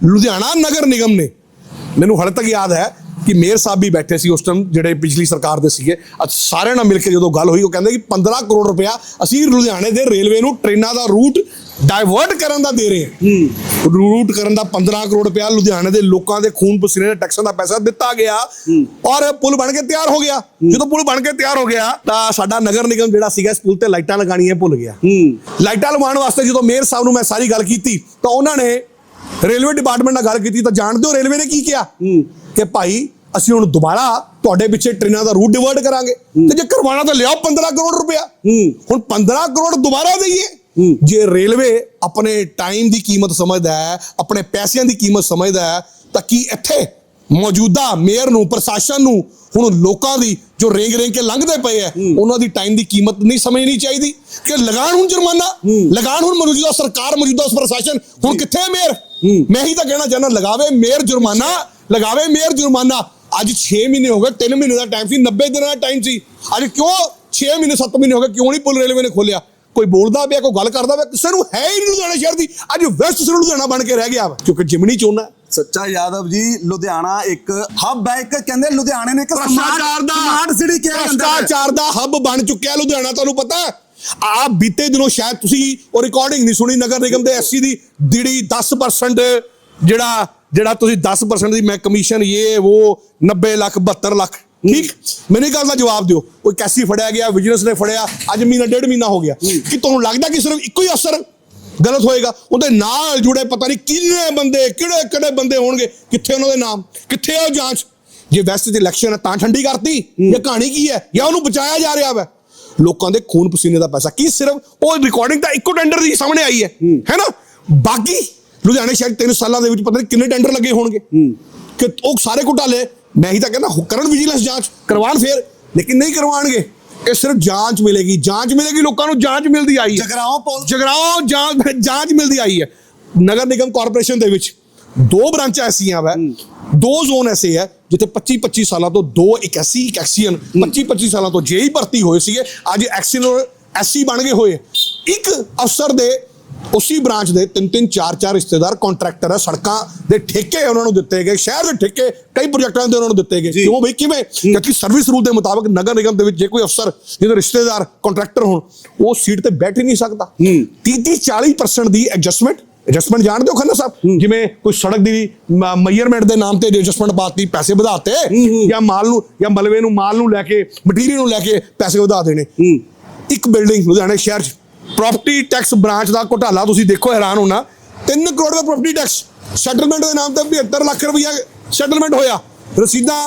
ਲੁਧਿਆਣਾ ਨਗਰ ਨਿਗਮ ਨੇ। ਮੈਨੂੰ ਹਾਲੇ ਤੱਕ ਯਾਦ ਹੈ ਕਿ ਮੇਅਰ ਸਾਹਿਬ ਵੀ ਬੈਠੇ ਸੀ ਉਸ ਟਾਈਮ ਜਿਹੜੇ ਪਿਛਲੀ ਸਰਕਾਰ ਦੇ ਸੀਗੇ। ਸਾਰਿਆਂ ਨਾਲ ਮਿਲ ਕੇ ਜਦੋਂ ਗੱਲ ਹੋਈ ਉਹ ਕਹਿੰਦੇ ਕਿ 15 ਕਰੋੜ ਰੁਪਇਆ ਅਸੀਂ ਲੁਧਿਆਣੇ ਦੇ ਰੇਲਵੇ ਨੂੰ ਟ੍ਰੇਨਾਂ ਦਾ ਰੂਟ ਡਾਇਵਰਟ ਕਰਨ ਦਾ ਦੇ ਰਹੇ ਹਾਂ। ਰੂਟ ਕਰਨ ਦਾ 15 ਕਰੋੜ ਰੁਪਇਆ ਲੁਧਿਆਣੇ ਦੇ ਲੋਕਾਂ ਦੇ ਖੂਨ ਪਸੀਨੇ ਦੇ ਟੈਕਸਾਂ ਦਾ ਪੈਸਾ ਦਿੱਤਾ ਗਿਆ। ਔਰ ਪੁਲ ਬਣ ਕੇ ਤਿਆਰ ਹੋ ਗਿਆ। ਜਦੋਂ ਪੁਲ ਬਣ ਕੇ ਤਿਆਰ ਹੋ ਗਿਆ ਤਾਂ ਸਾਡਾ ਨਗਰ ਨਿਗਮ ਜਿਹੜਾ ਸੀਗਾ ਇਸ ਪੁਲ ਤੇ ਲਾਈਟਾਂ ਲਗਾਉਣੀਆਂ ਭੁੱਲ ਗਿਆ। ਲਾਈਟਾਂ ਲਗਵਾਉਣ ਵਾਸਤੇ ਜਦੋਂ ਮੇਅਰ ਸਾਹਿਬ ਨੂੰ ਮੈਂ ਸਾਰੀ ਗੱਲ ਕੀਤੀ ਤਾਂ ਉਹਨਾਂ ਨੇ ਰੇਲਵੇ ਡਿਪਾਰਟਮੈਂਟ ਨਾਲ ਗੱਲ ਕੀਤੀ ਤਾਂ ਜਾਣਦੇ ਹੋ ਰੇਲਵੇ ਨੇ ਕੀ ਕਿਹਾ? ਕਿ ਭਾਈ ਅਸੀਂ ਹੁਣ ਦੁਬਾਰਾ ਤੁਹਾਡੇ ਪਿੱਛੇ ਟ੍ਰੇਨਾਂ ਦਾ ਰੂਟ ਡਿਵਰਟ ਕਰਾਂਗੇ। ਤੇ ਜੇ ਕਰਵਾਉਣਾ ਤਾਂ ਲਿਆਓ 15 ਕਰੋੜ ਰੁਪਇਆ। ਹੁਣ 15 ਕਰੋੜ ਦੁਬਾਰਾ ਦਈਏ। ਜੇ ਰੇਲਵੇ ਆਪਣੇ ਟਾਈਮ ਦੀ ਕੀਮਤ ਸਮਝਦਾ ਹੈ ਆਪਣੇ ਪੈਸਿਆਂ ਦੀ ਕੀਮਤ ਸਮਝਦਾ ਹੈ ਤਾਂ ਕੀ ਇੱਥੇ ਮੌਜੂਦਾ ਮੇਅਰ ਨੂੰ ਪ੍ਰਸ਼ਾਸਨ ਨੂੰ ਹੁਣ ਲੋਕਾਂ ਦੀ ਜੋ ਰੇਂਗ ਰੇਂਗ ਕੇ ਲੰਘਦੇ ਪਏ ਐ ਉਹਨਾਂ ਦੀ ਟਾਈਮ ਦੀ ਕੀਮਤ ਨਹੀਂ ਸਮਝਣੀ ਚਾਹੀਦੀ। ਕਿ ਲਗਾਣ ਹੁਣ ਜੁਰਮਾਨਾ ਲਗਾਣ ਹੁਣ ਮੌਜੂਦਾ ਸਰਕਾਰ ਮੌਜੂਦਾ ਪ੍ਰਸ਼ਾਸਨ ਹੁਣ ਕਿੱਥੇ ਹੈ ਮੇਅਰ? ਮੈਂ ਹੀ ਤਾਂ ਕਹਿਣਾ ਚਾਹੁੰਦਾ ਲਗਾਵੇ ਮੇਅਰ ਜੁਰਮਾਨਾ ਲਗਾਵੇ ਮੇਅਰ ਜੁਰਮਾਨਾ। ਅੱਜ 6 ਮਹੀਨੇ ਹੋ ਗਏ 3 ਮਹੀਨੇ ਦਾ ਟਾਈਮ ਸੀ 90 ਦਿਨਾਂ ਦਾ ਟਾਈਮ ਸੀ। ਅੱਜ ਕਿਉਂ 6 ਮਹੀਨੇ 7 ਮਹੀਨੇ ਹੋ ਗਏ ਕਿਉਂ ਨਹੀਂ ਪੁਲ ਰੇਲਵੇ ਨੇ ਖੋਲਿਆ ਕੋਈ ਬੋਲਦਾ ਪਿਆ ਕੋਈ ਗੱਲ ਕਰਦਾ ਪਿਆ ਕਿਸੇ ਨੂੰ ਹੈ ਹੀ ਨਹੀਂ ਲੁਧਿਆਣਾ ਸ਼ਹਿਰ ਦੀ। ਅੱਜ ਵੈਸਟ ਸਿਰ ਲੁਧਿਆਣਾ ਬਣ ਕੇ ਰਹਿ ਗਿਆ ਕਿਉਂਕਿ ਜਿਮਣੀ ਚੋਣਾ ਸੱਚਾ ਯਾਦਵ ਜੀ ਲੁਧਿਆਣਾ ਇੱਕ ਹੱਬ ਹੈ ਇੱਕ ਕਹਿੰਦੇ ਲੁਧਿਆਣੇ ਨੇ ਇੱਕ ਭ੍ਰਸ਼ਟਾਚਾਰ ਦਾ ਸਮਾਰਟ ਸਿਟੀ ਕਿਹਾ ਜਾਂਦਾ ਹੈ। ਭ੍ਰਸ਼ਟਾਚਾਰ ਦਾ ਹੱਬ ਬਣ ਚੁੱਕਿਆ ਲੁਧਿਆਣਾ ਤੁਹਾਨੂੰ ਪਤਾ ਆ ਬੀਤੇ ਦਿਨੋਂ ਸ਼ਾਇਦ ਤੁਸੀਂ ਉਹ ਰਿਕਾਰਡਿੰਗ ਨਹੀਂ ਸੁਣੀ ਨਗਰ ਨਿਗਮ ਦੇ ਐਸਸੀ ਦੀ ਦਿੜੀ 10% ਜਿਹੜਾ ਜਿਹੜਾ ਤੁਸੀਂ 10% ਦੀ ਮੈਂ ਕਮਿਸ਼ਨ ਇਹ ਉਹ 90 ਲੱਖ 72 ਲੱਖ ਠੀਕ? ਮੈਨੂੰ ਗੱਲ ਦਾ ਜਵਾਬ ਦਿਓ। ਕੋਈ ਕੈਸੀ ਫੜਿਆ ਗਿਆ ਵਿਜੀਲੈਂਸ ਨੇ ਫੜਿਆ ਅੱਜ ਮਹੀਨਾ ਡੇਢ ਮਹੀਨਾ ਹੋ ਗਿਆ। ਕਿ ਤੁਹਾਨੂੰ ਲੱਗਦਾ ਕਿ ਸਿਰਫ ਇੱਕੋ ਹੀ ਅਫਸਰ ਗਲਤ ਹੋਏਗਾ। ਉਹਦੇ ਨਾਲ ਜੁੜੇ ਪਤਾ ਨਹੀਂ ਕਿੰਨੇ ਬੰਦੇ ਕਿਹੜੇ ਕਿਹੜੇ ਬੰਦੇ ਹੋਣਗੇ ਕਿੱਥੇ ਉਹਨਾਂ ਦੇ ਨਾਮ ਕਿੱਥੇ ਆ ਜਾਂਚ? ਜੇ ਵੈਸਟ ਦੀ ਇਲੈਕਸ਼ਨ ਹੈ ਤਾਂ ਠੰਡੀ ਕਰਤੀ ਇਹ ਕਹਾਣੀ ਕੀ ਹੈ? ਜਾਂ ਉਹਨੂੰ ਬਚਾਇਆ ਜਾ ਰਿਹਾ ਵਾ? ਲੋਕਾਂ ਦੇ ਖੂਨ ਪਸੀਨੇ ਦਾ ਪੈਸਾ ਕੀ ਸਿਰਫ ਉਹ ਰਿਕਾਰਡਿੰਗ ਤਾਂ ਇੱਕੋ ਟੈਂਡਰ ਦੀ ਸਾਹਮਣੇ ਆਈ ਹੈ ਨਾ? ਬਾਕੀ ਲੁਧਿਆਣੇ ਸ਼ਹਿਰ ਤਿੰਨ ਸਾਲਾਂ ਦੇ ਵਿੱਚ ਪਤਾ ਨਹੀਂ ਕਿੰਨੇ ਟੈਂਡਰ ਲੱਗੇ ਹੋਣਗੇ। ਕਿ ਉਹ ਸਾਰੇ ਘੁਟਾਲੇ ਮੈਂ ਹੀ ਤਾਂ ਕਹਿੰਦਾ ਕਰਨ ਵਿਜੀਲੈਂਸ ਜਾਂਚ ਕਰਵਾਉਣ ਫੇਰ ਲੇਕਿਨ ਨਹੀਂ ਕਰਵਾਉਣਗੇ। ਇਹ ਸਿਰਫ ਜਾਂਚ ਮਿਲੇਗੀ ਜਾਂਚ ਮਿਲੇਗੀ ਲੋਕਾਂ ਨੂੰ ਜਾਂਚ ਮਿਲਦੀ ਆਈ ਹੈ। ਜਗਰਾਉਂ ਪੁਲ ਜਗਰਾਓ ਜਾਂਚ ਜਾਂਚ ਮਿਲਦੀ ਆਈ ਹੈ। ਨਗਰ ਨਿਗਮ ਕਾਰਪੋਰੇਸ਼ਨ ਦੇ ਵਿੱਚ ਦੋ ਬ੍ਰਾਂਚਾਂ ਐਸੀਆਂ ਵੈ ਦੋ ਜ਼ੋਨ ਐਸੇ ਹੈ ਜਿੱਥੇ 25 25 ਸਾਲਾਂ ਤੋਂ ਦੋ 81 ਇੱਕ ਐਕਸੀਅਨ 25 25 ਸਾਲਾਂ ਤੋਂ ਜੇਈ ਭਰਤੀ ਹੋਏ ਸੀਗੇ। ਅੱਜ ਐਕਸੀਅਨ ਐਸਸੀ ਬਣ ਗਏ ਹੋਏ। ਇੱਕ ਅਫਸਰ ਦੇ ਉਸੇ ਬ੍ਰਾਂਚ ਦੇ ਤਿੰਨ ਤਿੰਨ ਚਾਰ ਚਾਰ ਰਿਸ਼ਤੇਦਾਰ ਕੰਟਰੈਕਟਰ ਹੈ ਸੜਕਾਂ ਦੇ ਠੇਕੇ ਉਹਨਾਂ ਨੂੰ ਦਿੱਤੇ ਗਏ ਸ਼ਹਿਰ ਦੇ ਠੇਕੇ ਕਈ ਪ੍ਰੋਜੈਕਟਾਂ ਦੇ ਉਹਨਾਂ ਨੂੰ ਦਿੱਤੇ ਗਏ। ਕਿਉਂ ਬਈ? ਕਿਵੇਂ? ਕਿਉਂਕਿ ਸਰਵਿਸ ਰੂਲ ਦੇ ਮੁਤਾਬਕ ਨਗਰ ਨਿਗਮ ਦੇ ਵਿੱਚ ਜੇ ਕੋਈ ਅਫਸਰ ਜਿਹਦੇ ਰਿਸ਼ਤੇਦਾਰ ਕੰਟਰੈਕਟਰ ਹੋਣ ਉਹ ਸੀਟ ਤੇ ਬੈਠ ਹੀ ਨਹੀਂ ਸਕਦਾ। 30 30 40% ਦੀ ਐਡਜਸਟਮੈਂਟ ਐਡਜਸਟਮੈਂਟ ਜਾਣਦੇ ਹੋ ਖੰਨਾ ਸਾਹਿਬ? ਜਿਵੇਂ ਕੋਈ ਸੜਕ ਦੀ ਮੈਜ਼ਰਮੈਂਟ ਦੇ ਨਾਮ ਤੇ ਐਡਜਸਟਮੈਂਟ ਪਾਤੀ ਪੈਸੇ ਵਧਾਤੇ ਜਾਂ ਮਾਲ ਨੂੰ ਜਾਂ ਮਲਵੇ ਨੂੰ ਮਾਲ ਨੂੰ ਲੈ ਕੇ ਮਟੀਰੀਅਲ ਨੂੰ ਲੈ ਕੇ ਪੈਸੇ ਵਧਾ ਦੇਣੇ। ਇੱਕ ਬਿਲਡਿੰਗ ਲੁਧਿਆਣੇ ਸ਼ਹਿਰ 'ਚ ਪ੍ਰਾਪਰਟੀ ਟੈਕਸ ਬ੍ਰਾਂਚ ਦਾ ਘੁਟਾਲਾ ਤੁਸੀਂ ਦੇਖੋ ਹੈਰਾਨ ਹੋਣਾ। 3 ਕਰੋੜ ਦਾ ਪ੍ਰਾਪਰਟੀ ਟੈਕਸ ਸੈਟਲਮੈਂਟ ਦੇ ਨਾਮ ਤੇ 75 ਲੱਖ ਰੁਪਈਆ ਸੈਟਲਮੈਂਟ ਹੋਇਆ। ਰਸੀਦਾਂ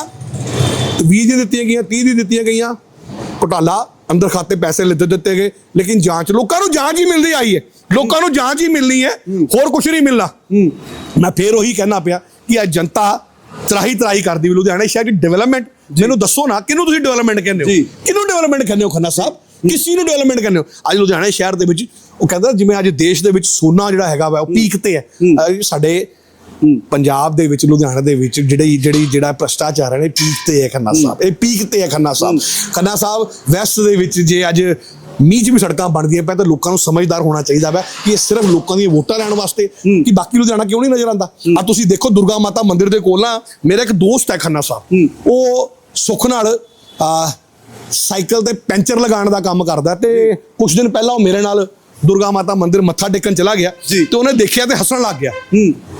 20 ਦੀ ਦਿੱਤੀਆਂ ਗਈਆਂ 30 ਦੀ ਦਿੱਤੀਆਂ ਗਈਆਂ। ਘੁਟਾਲਾ ਅੰਦਰ ਖਾਤੇ ਪੈਸੇ ਲਿੱਤੇ ਦਿੱਤੇ ਗਏ। ਲੇਕਿਨ ਜਾਂਚ ਲੋਕਾਂ ਨੂੰ ਜਾਂਚ ਹੀ ਮਿਲਦੀ ਆਈ ਹੈ। ਲੋਕਾਂ ਨੂੰ ਜਾਂਚ ਹੀ ਮਿਲਣੀ ਹੈ। ਹੋਰ ਕੁਝ ਨਹੀਂ ਮਿਲਣਾ। ਮੈਂ ਫੇਰ ਉਹੀ ਕਹਿਣਾ ਪਿਆ ਕਿ ਇਹ ਜਨਤਾ ਤਰਾਹੀ ਤਰਾਹੀ ਕਰਦੀ ਵੀ ਲੁਧਿਆਣੇ ਸ਼ਹਿਰ ਦੀ ਡਿਵੈਲਪਮੈਂਟ ਮੈਨੂੰ ਦੱਸੋ ਨਾ ਕਿਹਨੂੰ ਤੁਸੀਂ ਡਿਵੈਲਪਮੈਂਟ ਕਹਿੰਦੇ ਹੋ। ਕਿਹਨੂੰ ਡਿਵੈਲਪਮੈਂਟ ਕਹਿੰਦੇ ਹੋ ਖੰਨਾ ਸਾਹਿਬ? ਕਿਸ ਨੂੰ ਡਿਵੈਲਪਮੈਂਟ ਕਹਿੰਦੇ ਹੋ ਅੱਜ ਲੁਧਿਆਣਾ ਸ਼ਹਿਰ ਦੇ ਵਿੱਚ ਉਹ ਕਹਿੰਦਾ ਜਿਵੇਂ ਅੱਜ ਦੇਸ਼ ਦੇ ਵਿੱਚ ਸੋਨਾ ਜਿਹੜਾ ਹੈਗਾ ਵਾ ਉਹ ਪੀਕ ਤੇ ਹੈ। ਸਾਡੇ ਪੰਜਾਬ ਦੇ ਵਿੱਚ ਲੁਧਿਆਣਾ ਦੇ ਵਿੱਚ ਜਿਹੜੀ ਜਿਹੜੀ ਜਿਹੜਾ ਭ੍ਰਸ਼ਟਾਚਾਰ ਹੈ ਨੇ ਪੀਕ ਤੇ ਹੈ ਖੰਨਾ ਸਾਹਿਬ। ਇਹ ਪੀਕ ਤੇ ਹੈ ਖੰਨਾ ਸਾਹਿਬ। ਖੰਨਾ ਸਾਹਿਬ ਵੈਸਟ ਦੇ ਵਿੱਚ ਜੇ ਅੱਜ ਮੀਂਹ 'ਚ ਵੀ ਸੜਕਾਂ ਬਣਦੀਆਂ ਪੈ ਤਾਂ ਲੋਕਾਂ ਨੂੰ ਸਮਝਦਾਰ ਹੋਣਾ ਚਾਹੀਦਾ ਵਾ ਕਿ ਇਹ ਸਿਰਫ ਲੋਕਾਂ ਦੀਆਂ ਵੋਟਾਂ ਲੈਣ ਵਾਸਤੇ ਕਿ ਬਾਕੀ ਲੁਧਿਆਣਾ ਕਿਉਂ ਨਹੀਂ ਨਜ਼ਰ ਆਉਂਦਾ? ਆ ਤੁਸੀਂ ਦੇਖੋ ਦੁਰਗਾ ਮਾਤਾ ਮੰਦਿਰ ਦੇ ਕੋਲ ਨਾ ਮੇਰਾ ਇੱਕ ਦੋਸਤ ਹੈ ਖੰਨਾ ਸਾਹਿਬ। ਉਹ ਸੁੱਖ ਨਾਲ ਆ ਸਾਈਕਲ ਤੇ ਪੈਂਚਰ ਲਗਾਉਣ ਦਾ ਕੰਮ ਕਰਦਾ ਤੇ ਕੁਝ ਦਿਨ ਪਹਿਲਾਂ ਉਹ ਮੇਰੇ ਨਾਲ ਦੁਰਗਾ ਮਾਤਾ ਮੰਦਿਰ ਮੱਥਾ ਟੇਕਣ ਚਲਾ ਗਿਆ। ਤੇ ਉਹਨੇ ਦੇਖਿਆ ਤੇ ਹੱਸਣ ਲੱਗ ਗਿਆ।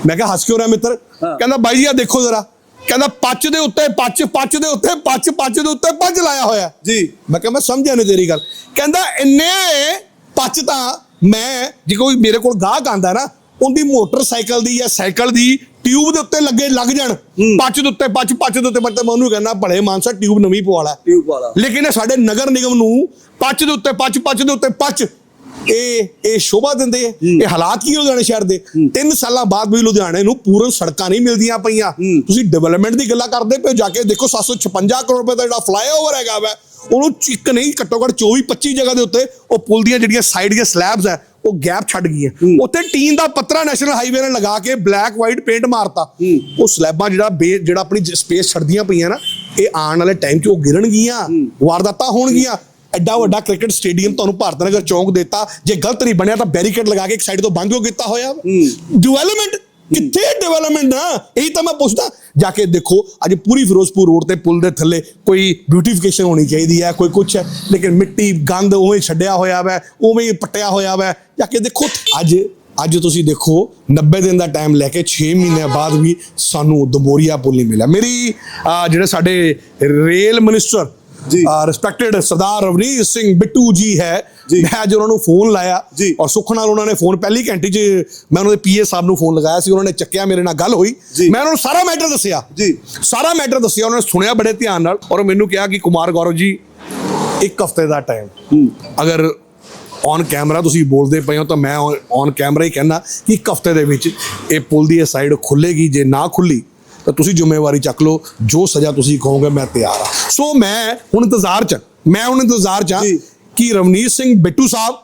ਮੈਂ ਕਿਹਾ ਹੱਸ ਕਿਉਂ ਰਿਹਾ ਮਿੱਤਰ? ਕਹਿੰਦਾ ਬਾਈ ਜੀ ਆ ਦੇਖੋ ਜ਼ਰਾ। ਕਹਿੰਦਾ ਪੱਚ ਦੇ ਉੱਤੇ ਪੱਚ ਪੱਚ ਦੇ ਉੱਤੇ ਪੱਚ ਪੱਚ ਦੇ ਉੱਤੇ ਪੱਚ ਲਾਇਆ ਹੋਇਆ ਜੀ। ਮੈਂ ਕਿਹਾ ਮੈਂ ਸਮਝਿਆ ਨਹੀਂ ਤੇਰੀ ਗੱਲ। ਕਹਿੰਦਾ ਇੰਨੇ ਪੱਚ ਤਾਂ ਮੈਂ ਜੇ ਕੋਈ ਮੇਰੇ ਕੋਲ ਗਾਹਕ ਆਂਦਾ ਨਾ ਉਹਦੀ ਮੋਟਰਸਾਈਕਲ ਦੀ ਜਾਂ ਸਾਈਕਲ ਦੀ ਟਿਊਬ ਦੇ ਉੱਤੇ ਲੱਗੇ ਲੱਗ ਜਾਣ। ਪੱਚ ਦੇ ਉੱਤੇ ਪੱਚ ਪੱਚ ਦੇ ਉੱਤੇ ਪੱਚ ਮੈਂ ਉਹਨੂੰ ਕਹਿੰਦਾ ਭਲੇ ਮਾਨਸਾ ਟਿਊਬ ਨਵੀਂ ਪਵਾ ਲੈ। ਟਿਊਬ ਵਾਲਾ ਲੇਕਿਨ ਇਹ ਸਾਡੇ ਨਗਰ ਨਿਗਮ ਨੂੰ ਪੱਚ ਦੇ ਉੱਤੇ ਪੱਚ ਪੱਚ ਦੇ ਉੱਤੇ ਪੱਚ ਇਹ ਇਹ ਸ਼ੋਭਾ ਦਿੰਦੇ ਆ। ਇਹ ਹਾਲਾਤ ਕੀ ਲੁਧਿਆਣੇ ਸ਼ਹਿਰ ਦੇ? ਤਿੰਨ ਸਾਲਾਂ ਬਾਅਦ ਵੀ ਲੁਧਿਆਣੇ ਨੂੰ ਪੂਰਨ ਸੜਕਾਂ ਨਹੀਂ ਮਿਲਦੀਆਂ ਪਈਆਂ। ਤੁਸੀਂ ਡਿਵੈਲਪਮੈਂਟ ਦੀ ਗੱਲਾਂ ਕਰਦੇ ਪਏ ਜਾ ਕੇ ਦੇਖੋ 756 ਕਰੋੜ ਰੁਪਏ ਦਾ ਜਿਹੜਾ ਫਲਾਈਓਵਰ ਹੈਗਾ ਵਾ ਉਹਨੂੰ ਇੱਕ ਨਹੀਂ ਘੱਟੋ ਘੱਟ 24 25 ਜਗ੍ਹਾ ਦੇ ਉੱਤੇ ਉਹ ਪੁਲ ਦੀਆਂ ਜਿਹੜੀਆਂ ਸਾਈਡ ਦੀਆਂ ਸਲੈਬਸ ਹੈ ਉਹ ਗੈਪ ਛੱਡ ਗਈਆਂ ਉੱਥੇ ਟੀਨ ਦਾ ਪੱਤਰਾ ਨੈਸ਼ਨਲ ਹਾਈਵੇ ਨਾਲ ਲਗਾ ਕੇ ਬਲੈਕ ਵਾਈਟ ਪੇਂਟ ਮਾਰਤਾ। ਉਹ ਸਲੈਬਾਂ ਜਿਹੜਾ ਜਿਹੜਾ ਆਪਣੀ ਸਪੇਸ ਛੱਡਦੀਆਂ ਪਈਆਂ ਨਾ ਇਹ ਆਉਣ ਵਾਲੇ ਟਾਈਮ 'ਚ ਉਹ ਗਿਰਨਗੀਆਂ ਵਾਰਦਾਤਾਂ ਹੋਣਗੀਆਂ। ਐਡਾ ਵੱਡਾ ਕ੍ਰਿਕਟ ਸਟੇਡੀਅਮ ਤੁਹਾਨੂੰ ਭਾਰਤ ਨਗਰ ਚੌਂਕ ਦਿੱਤਾ। ਜੇ ਗਲਤ ਨਹੀਂ ਬਣਿਆ ਤਾਂ ਬੈਰੀਕੇਡ ਲਗਾ ਕੇ ਇੱਕ ਸਾਈਡ ਤੋਂ ਬੰਦ ਕਿਉਂ ਕੀਤਾ ਹੋਇਆ? ਡਿਵੈਲਪਮੈਂਟ ਕਿੱਥੇ ਡਿਵੈਲਪਮੈਂਟ ਨਾ ਇਹੀ ਤਾਂ ਮੈਂ ਪੁੱਛਦਾ ਜਾ ਕੇ ਦੇਖੋ ਅੱਜ ਪੂਰੀ ਫਿਰੋਜ਼ਪੁਰ ਰੋਡ ਤੇ ਪੁਲ ਦੇ ਥੱਲੇ ਕੋਈ ਬਿਊਟੀਫਿਕੇਸ਼ਨ ਹੋਣੀ ਚਾਹੀਦੀ ਹੈ ਕੋਈ ਕੁਛ ਹੈ ਲੇਕਿਨ ਮਿੱਟੀ ਗੰਦ ਉਵੇਂ ਛੱਡਿਆ ਹੋਇਆ ਵੈ ਉਵੇਂ ਹੀ ਪੱਟਿਆ ਹੋਇਆ ਵੈ ਜਾ ਕੇ ਦੇਖੋ ਅੱਜ ਅੱਜ ਤੁਸੀਂ ਦੇਖੋ 90 ਦਿਨ ਦਾ ਟਾਈਮ ਲੈ ਕੇ 6 ਮਹੀਨਿਆਂ ਬਾਅਦ ਵੀ ਸਾਨੂੰ ਦਮੋਰੀਆ ਪੁਲ ਨਹੀਂ ਮਿਲਿਆ ਮੇਰੀ ਜਿਹੜੇ ਸਾਡੇ rail minister ji. Respected Sardar Ravneet Singh Bittu ji ਹੈ। ਮੈਂ ਅੱਜ ਉਹਨਾਂ ਨੂੰ ਫੋਨ ਲਾਇਆ। ਔਰ ਸੁੱਖ ਨਾਲ ਉਹਨਾਂ ਨੇ ਫੋਨ ਪਹਿਲੀ ਘੰਟੇ 'ਚ ਮੈਂ ਉਹਨਾਂ ਦੇ ਪੀਏ ਸਾਹਿਬ ਨੂੰ ਫੋਨ ਲਗਾਇਆ ਸੀ ਉਹਨਾਂ ਨੇ ਚੱਕਿਆ ਮੇਰੇ ਨਾਲ ਗੱਲ ਹੋਈ। ਮੈਂ ਉਹਨਾਂ ਨੂੰ ਸਾਰਾ ਮੈਟਰ ਦੱਸਿਆ ਜੀ। ਸਾਰਾ ਮੈਟਰ ਦੱਸਿਆ ਉਹਨਾਂ ਨੇ ਸੁਣਿਆ ਬੜੇ ਧਿਆਨ ਨਾਲ ਔਰ ਮੈਨੂੰ ਕਿਹਾ ਕਿ ਕੁਮਾਰ ਗੌਰਵ ਜੀ ਇੱਕ ਹਫ਼ਤੇ ਦਾ ਟਾਈਮ ਅਗਰ ਔਨ ਕੈਮਰਾ ਤੁਸੀਂ ਬੋਲਦੇ ਪਏ ਹੋ ਤਾਂ ਮੈਂ ਔਨ ਕੈਮਰਾ ਹੀ ਕਹਿਣਾ ਕਿ ਇੱਕ ਹਫ਼ਤੇ ਦੇ ਵਿੱਚ ਇਹ ਪੁਲ ਦੀ ਇਹ ਸਾਈਡ ਖੁੱਲੇਗੀ ਜੇ ਨਾ ਖੁੱਲੀ ਤਾਂ ਤੁਸੀਂ ਜ਼ਿੰਮੇਵਾਰੀ ਚੱਕ ਲਓ ਜੋ ਸਜ਼ਾ ਤੁਸੀਂ ਕਹੋਗੇ ਮੈਂ ਤਿਆਰ ਹਾਂ ਸੋ ਮੈਂ ਹੁਣ ਇੰਤਜ਼ਾਰ ਚ ਮੈਂ ਹੁਣ ਇੰਤਜ਼ਾਰ ਚ। ਕਿ ਰਵਨੀਤ ਸਿੰਘ ਬਿੱਟੂ ਸਾਹਿਬ?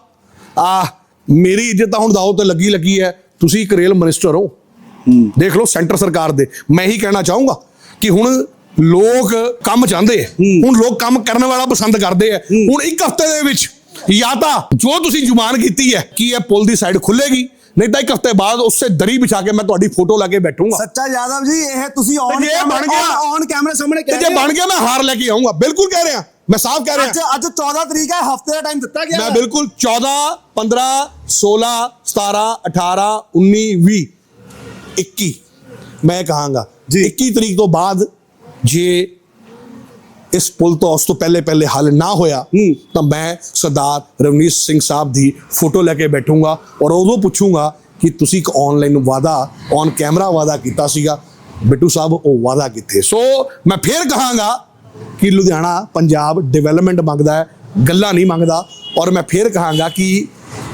ਆ ਮੇਰੀ ਇੱਜ਼ਤ ਤਾਂ ਹੁਣ ਦਾਅ ਤੇ ਲੱਗੀ ਲੱਗੀ ਹੈ। ਤੁਸੀਂ ਇੱਕ ਰੇਲ ਮਿਨਿਸਟਰ ਹੋ। ਦੇਖ ਲਓ ਸੈਂਟਰ ਸਰਕਾਰ ਦੇ। ਮੈਂ ਹੀ ਕਹਿਣਾ ਚਾਹੂੰਗਾ ਕਿ ਹੁਣ ਲੋਕ ਕੰਮ ਚਾਹੁੰਦੇ ਆ। ਹੁਣ ਲੋਕ ਕੰਮ ਕਰਨ ਵਾਲਾ ਪਸੰਦ ਕਰਦੇ ਆ। ਹੁਣ ਇੱਕ ਹਫ਼ਤੇ ਦੇ ਵਿੱਚ ਜਾਂ ਤਾਂ ਜੋ ਤੁਸੀਂ ਜ਼ੁਬਾਨ ਕੀਤੀ ਹੈ ਕਿ ਇਹ ਪੁਲ ਦੀ ਸਾਈਡ ਖੁੱਲੇਗੀ ਨਹੀਂ ਤਾਂ ਇੱਕ ਹਫ਼ਤੇ ਬਾਅਦ ਉਸੇ ਦਰੀ ਵਿਛਾ ਕੇ ਮੈਂ ਤੁਹਾਡੀ ਫੋਟੋ ਲਾ ਕੇ ਬੈਠੂੰਗਾ। ਸੱਚਾ ਯਾਦਵ ਜੀ ਇਹ ਤੁਸੀਂ ਔਨ ਗਿਆ- ਔਨ ਕੈਮਰੇ ਸਾਹਮਣੇ ਕਹਿ ਜੇ ਬਣ ਗਿਆ ਮੈਂ ਹਾਰ ਲੈ ਕੇ ਆਉਂਗਾ ਬਿਲਕੁਲ ਕਹਿ ਰਿਹਾ। ਮੈਂ ਸਾਫ਼ ਕਹਿ ਰਿਹਾ। ਅੱਜ ਅੱਜ 14 ਤਰੀਕ ਹੈ ਹਫ਼ਤੇ ਦਾ ਟਾਈਮ ਦਿੱਤਾ ਗਿਆ ਮੈਂ। ਬਿਲਕੁਲ 14 15 16 17 18 19 20 21 ਮੈਂ ਕਹਾਂਗਾ ਜੀ। 21 ਤਰੀਕ ਤੋਂ ਬਾਅਦ ਜੇ ਇਸ ਪੁਲ ਤੋਂ ਉਸ ਤੋਂ ਪਹਿਲੇ ਪਹਿਲੇ ਹੱਲ ਨਾ ਹੋਇਆ ਤਾਂ ਮੈਂ ਸਰਦਾਰ ਰਵਨੀਤ ਸਿੰਘ ਸਾਹਿਬ ਦੀ ਫੋਟੋ ਲੈ ਕੇ ਬੈਠੂੰਗਾ ਔਰ ਉਦੋਂ ਪੁੱਛੂੰਗਾ ਕਿ ਤੁਸੀਂ ਇੱਕ ਆਨਲਾਈਨ ਵਾਦਾ ਔਨ ਕੈਮਰਾ ਵਾਦਾ ਕੀਤਾ ਸੀਗਾ। ਬਿੱਟੂ ਸਾਹਿਬ ਉਹ ਵਾਦਾ ਕਿੱਥੇ? ਸੋ ਮੈਂ ਫੇਰ ਕਹਾਂਗਾ ਕਿ ਲੁਧਿਆਣਾ ਪੰਜਾਬ ਡਿਵੈਲਪਮੈਂਟ ਮੰਗਦਾ ਹੈ ਗੱਲਾਂ ਨਹੀਂ ਮੰਗਦਾ। ਔਰ ਮੈਂ ਫੇਰ ਕਹਾਂਗਾ ਕਿ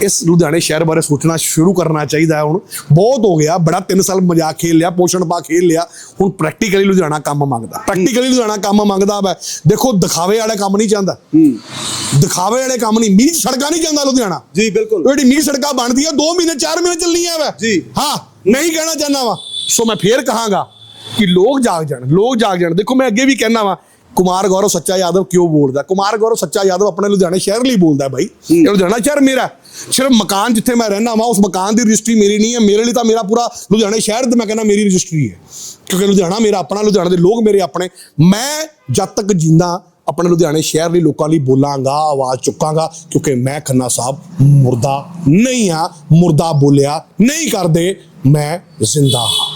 ਇਸ ਲੁਧਿਆਣੇ ਸ਼ਹਿਰ ਬਾਰੇ ਸੋਚਣਾ ਸ਼ੁਰੂ ਕਰਨਾ ਚਾਹੀਦਾ ਹੈ ਹੁਣ। ਬਹੁਤ ਹੋ ਗਿਆ ਬੜਾ 3 ਸਾਲ ਮਜ਼ਾਕ ਖੇਲ ਲਿਆ ਪੋਸ਼ਣ ਪਾ ਖੇਲ ਲਿਆ। ਹੁਣ ਪ੍ਰੈਕਟੀਕਲੀ ਲੁਧਿਆਣਾ ਕੰਮ ਮੰਗਦਾ। ਪ੍ਰੈਕਟੀਕਲੀ ਲੁਧਿਆਣਾ ਕੰਮ ਮੰਗਦਾ ਵਾ। ਦੇਖੋ ਦਿਖਾਵੇ ਵਾਲਾ ਕੰਮ ਨਹੀਂ ਚਾਹੁੰਦਾ ਦਿਖਾਵੇ ਵਾਲੇ ਕੰਮ ਨਹੀਂ ਮੀਂਹ ਸੜਕਾਂ ਨਹੀਂ ਜਾਂਦਾ ਲੁਧਿਆਣਾ। ਜੀ ਬਿਲਕੁਲ। ਜਿਹੜੀ ਮੀਂਹ ਸੜਕਾਂ ਬਣਦੀਆਂ 2 ਮਹੀਨੇ 4 ਮਹੀਨੇ ਚੱਲਣੀਆਂ ਵਾ। ਜੀ। ਹਾਂ ਨਹੀਂ ਕਹਿਣਾ ਚਾਹੁੰਦਾ ਵਾ। ਸੋ ਮੈਂ ਫੇਰ ਕਹਾਂਗਾ ਕਿ ਲੋਕ ਜਾਗ ਜਾਣ ਲੋਕ ਜਾਗ ਜਾਣ। ਦੇਖੋ ਮੈਂ ਅੱਗੇ ਵੀ ਕਹਿਣਾ ਵਾ ਕੁਮਾਰ ਗੌਰਵ ਸੱਚਾ ਯਾਦਵ ਕਿਉਂ ਬੋਲਦਾ? ਕੁਮਾਰ ਗੌਰਵ ਸੱਚਾ ਯਾਦਵ ਆਪਣੇ ਲੁਧਿਆਣੇ ਸ਼ਹਿਰ ਲਈ ਬੋਲਦਾ ਬਾਈ। ਇਹ ਲੁਧਿਆਣਾ ਸ਼ਹਿਰ ਮੇਰਾ। ਸਿਰਫ ਮਕਾਨ ਜਿੱਥੇ ਮੈਂ ਰਹਿਣਾ ਵਾਂ ਉਸ ਮਕਾਨ ਦੀ ਰਜਿਸਟਰੀ ਮੇਰੀ ਨਹੀਂ ਹੈ। ਮੇਰੇ ਲਈ ਤਾਂ ਮੇਰਾ ਪੂਰਾ ਲੁਧਿਆਣੇ ਸ਼ਹਿਰ ਤੇ ਮੈਂ ਕਹਿੰਦਾ ਮੇਰੀ ਰਜਿਸਟਰੀ ਹੈ। ਕਿਉਂਕਿ ਲੁਧਿਆਣਾ ਮੇਰਾ ਆਪਣਾ ਲੁਧਿਆਣਾ ਦੇ ਲੋਕ ਮੇਰੇ ਆਪਣੇ। ਮੈਂ ਜਦ ਤੱਕ ਜਿੰਦਾ ਆਪਣੇ ਲੁਧਿਆਣੇ ਸ਼ਹਿਰ ਲਈ ਲੋਕਾਂ ਲਈ ਬੋਲਾਂਗਾ ਆਵਾਜ਼ ਚੁੱਕਾਂਗਾ ਕਿਉਂਕਿ ਮੈਂ ਖੰਨਾ ਸਾਹਿਬ ਮੁਰਦਾ ਨਹੀਂ ਆ ਮੁਰਦਾ ਬੋਲਿਆ ਨਹੀਂ ਕਰਦੇ ਮੈਂ ਜ਼ਿੰਦਾ ਹਾਂ।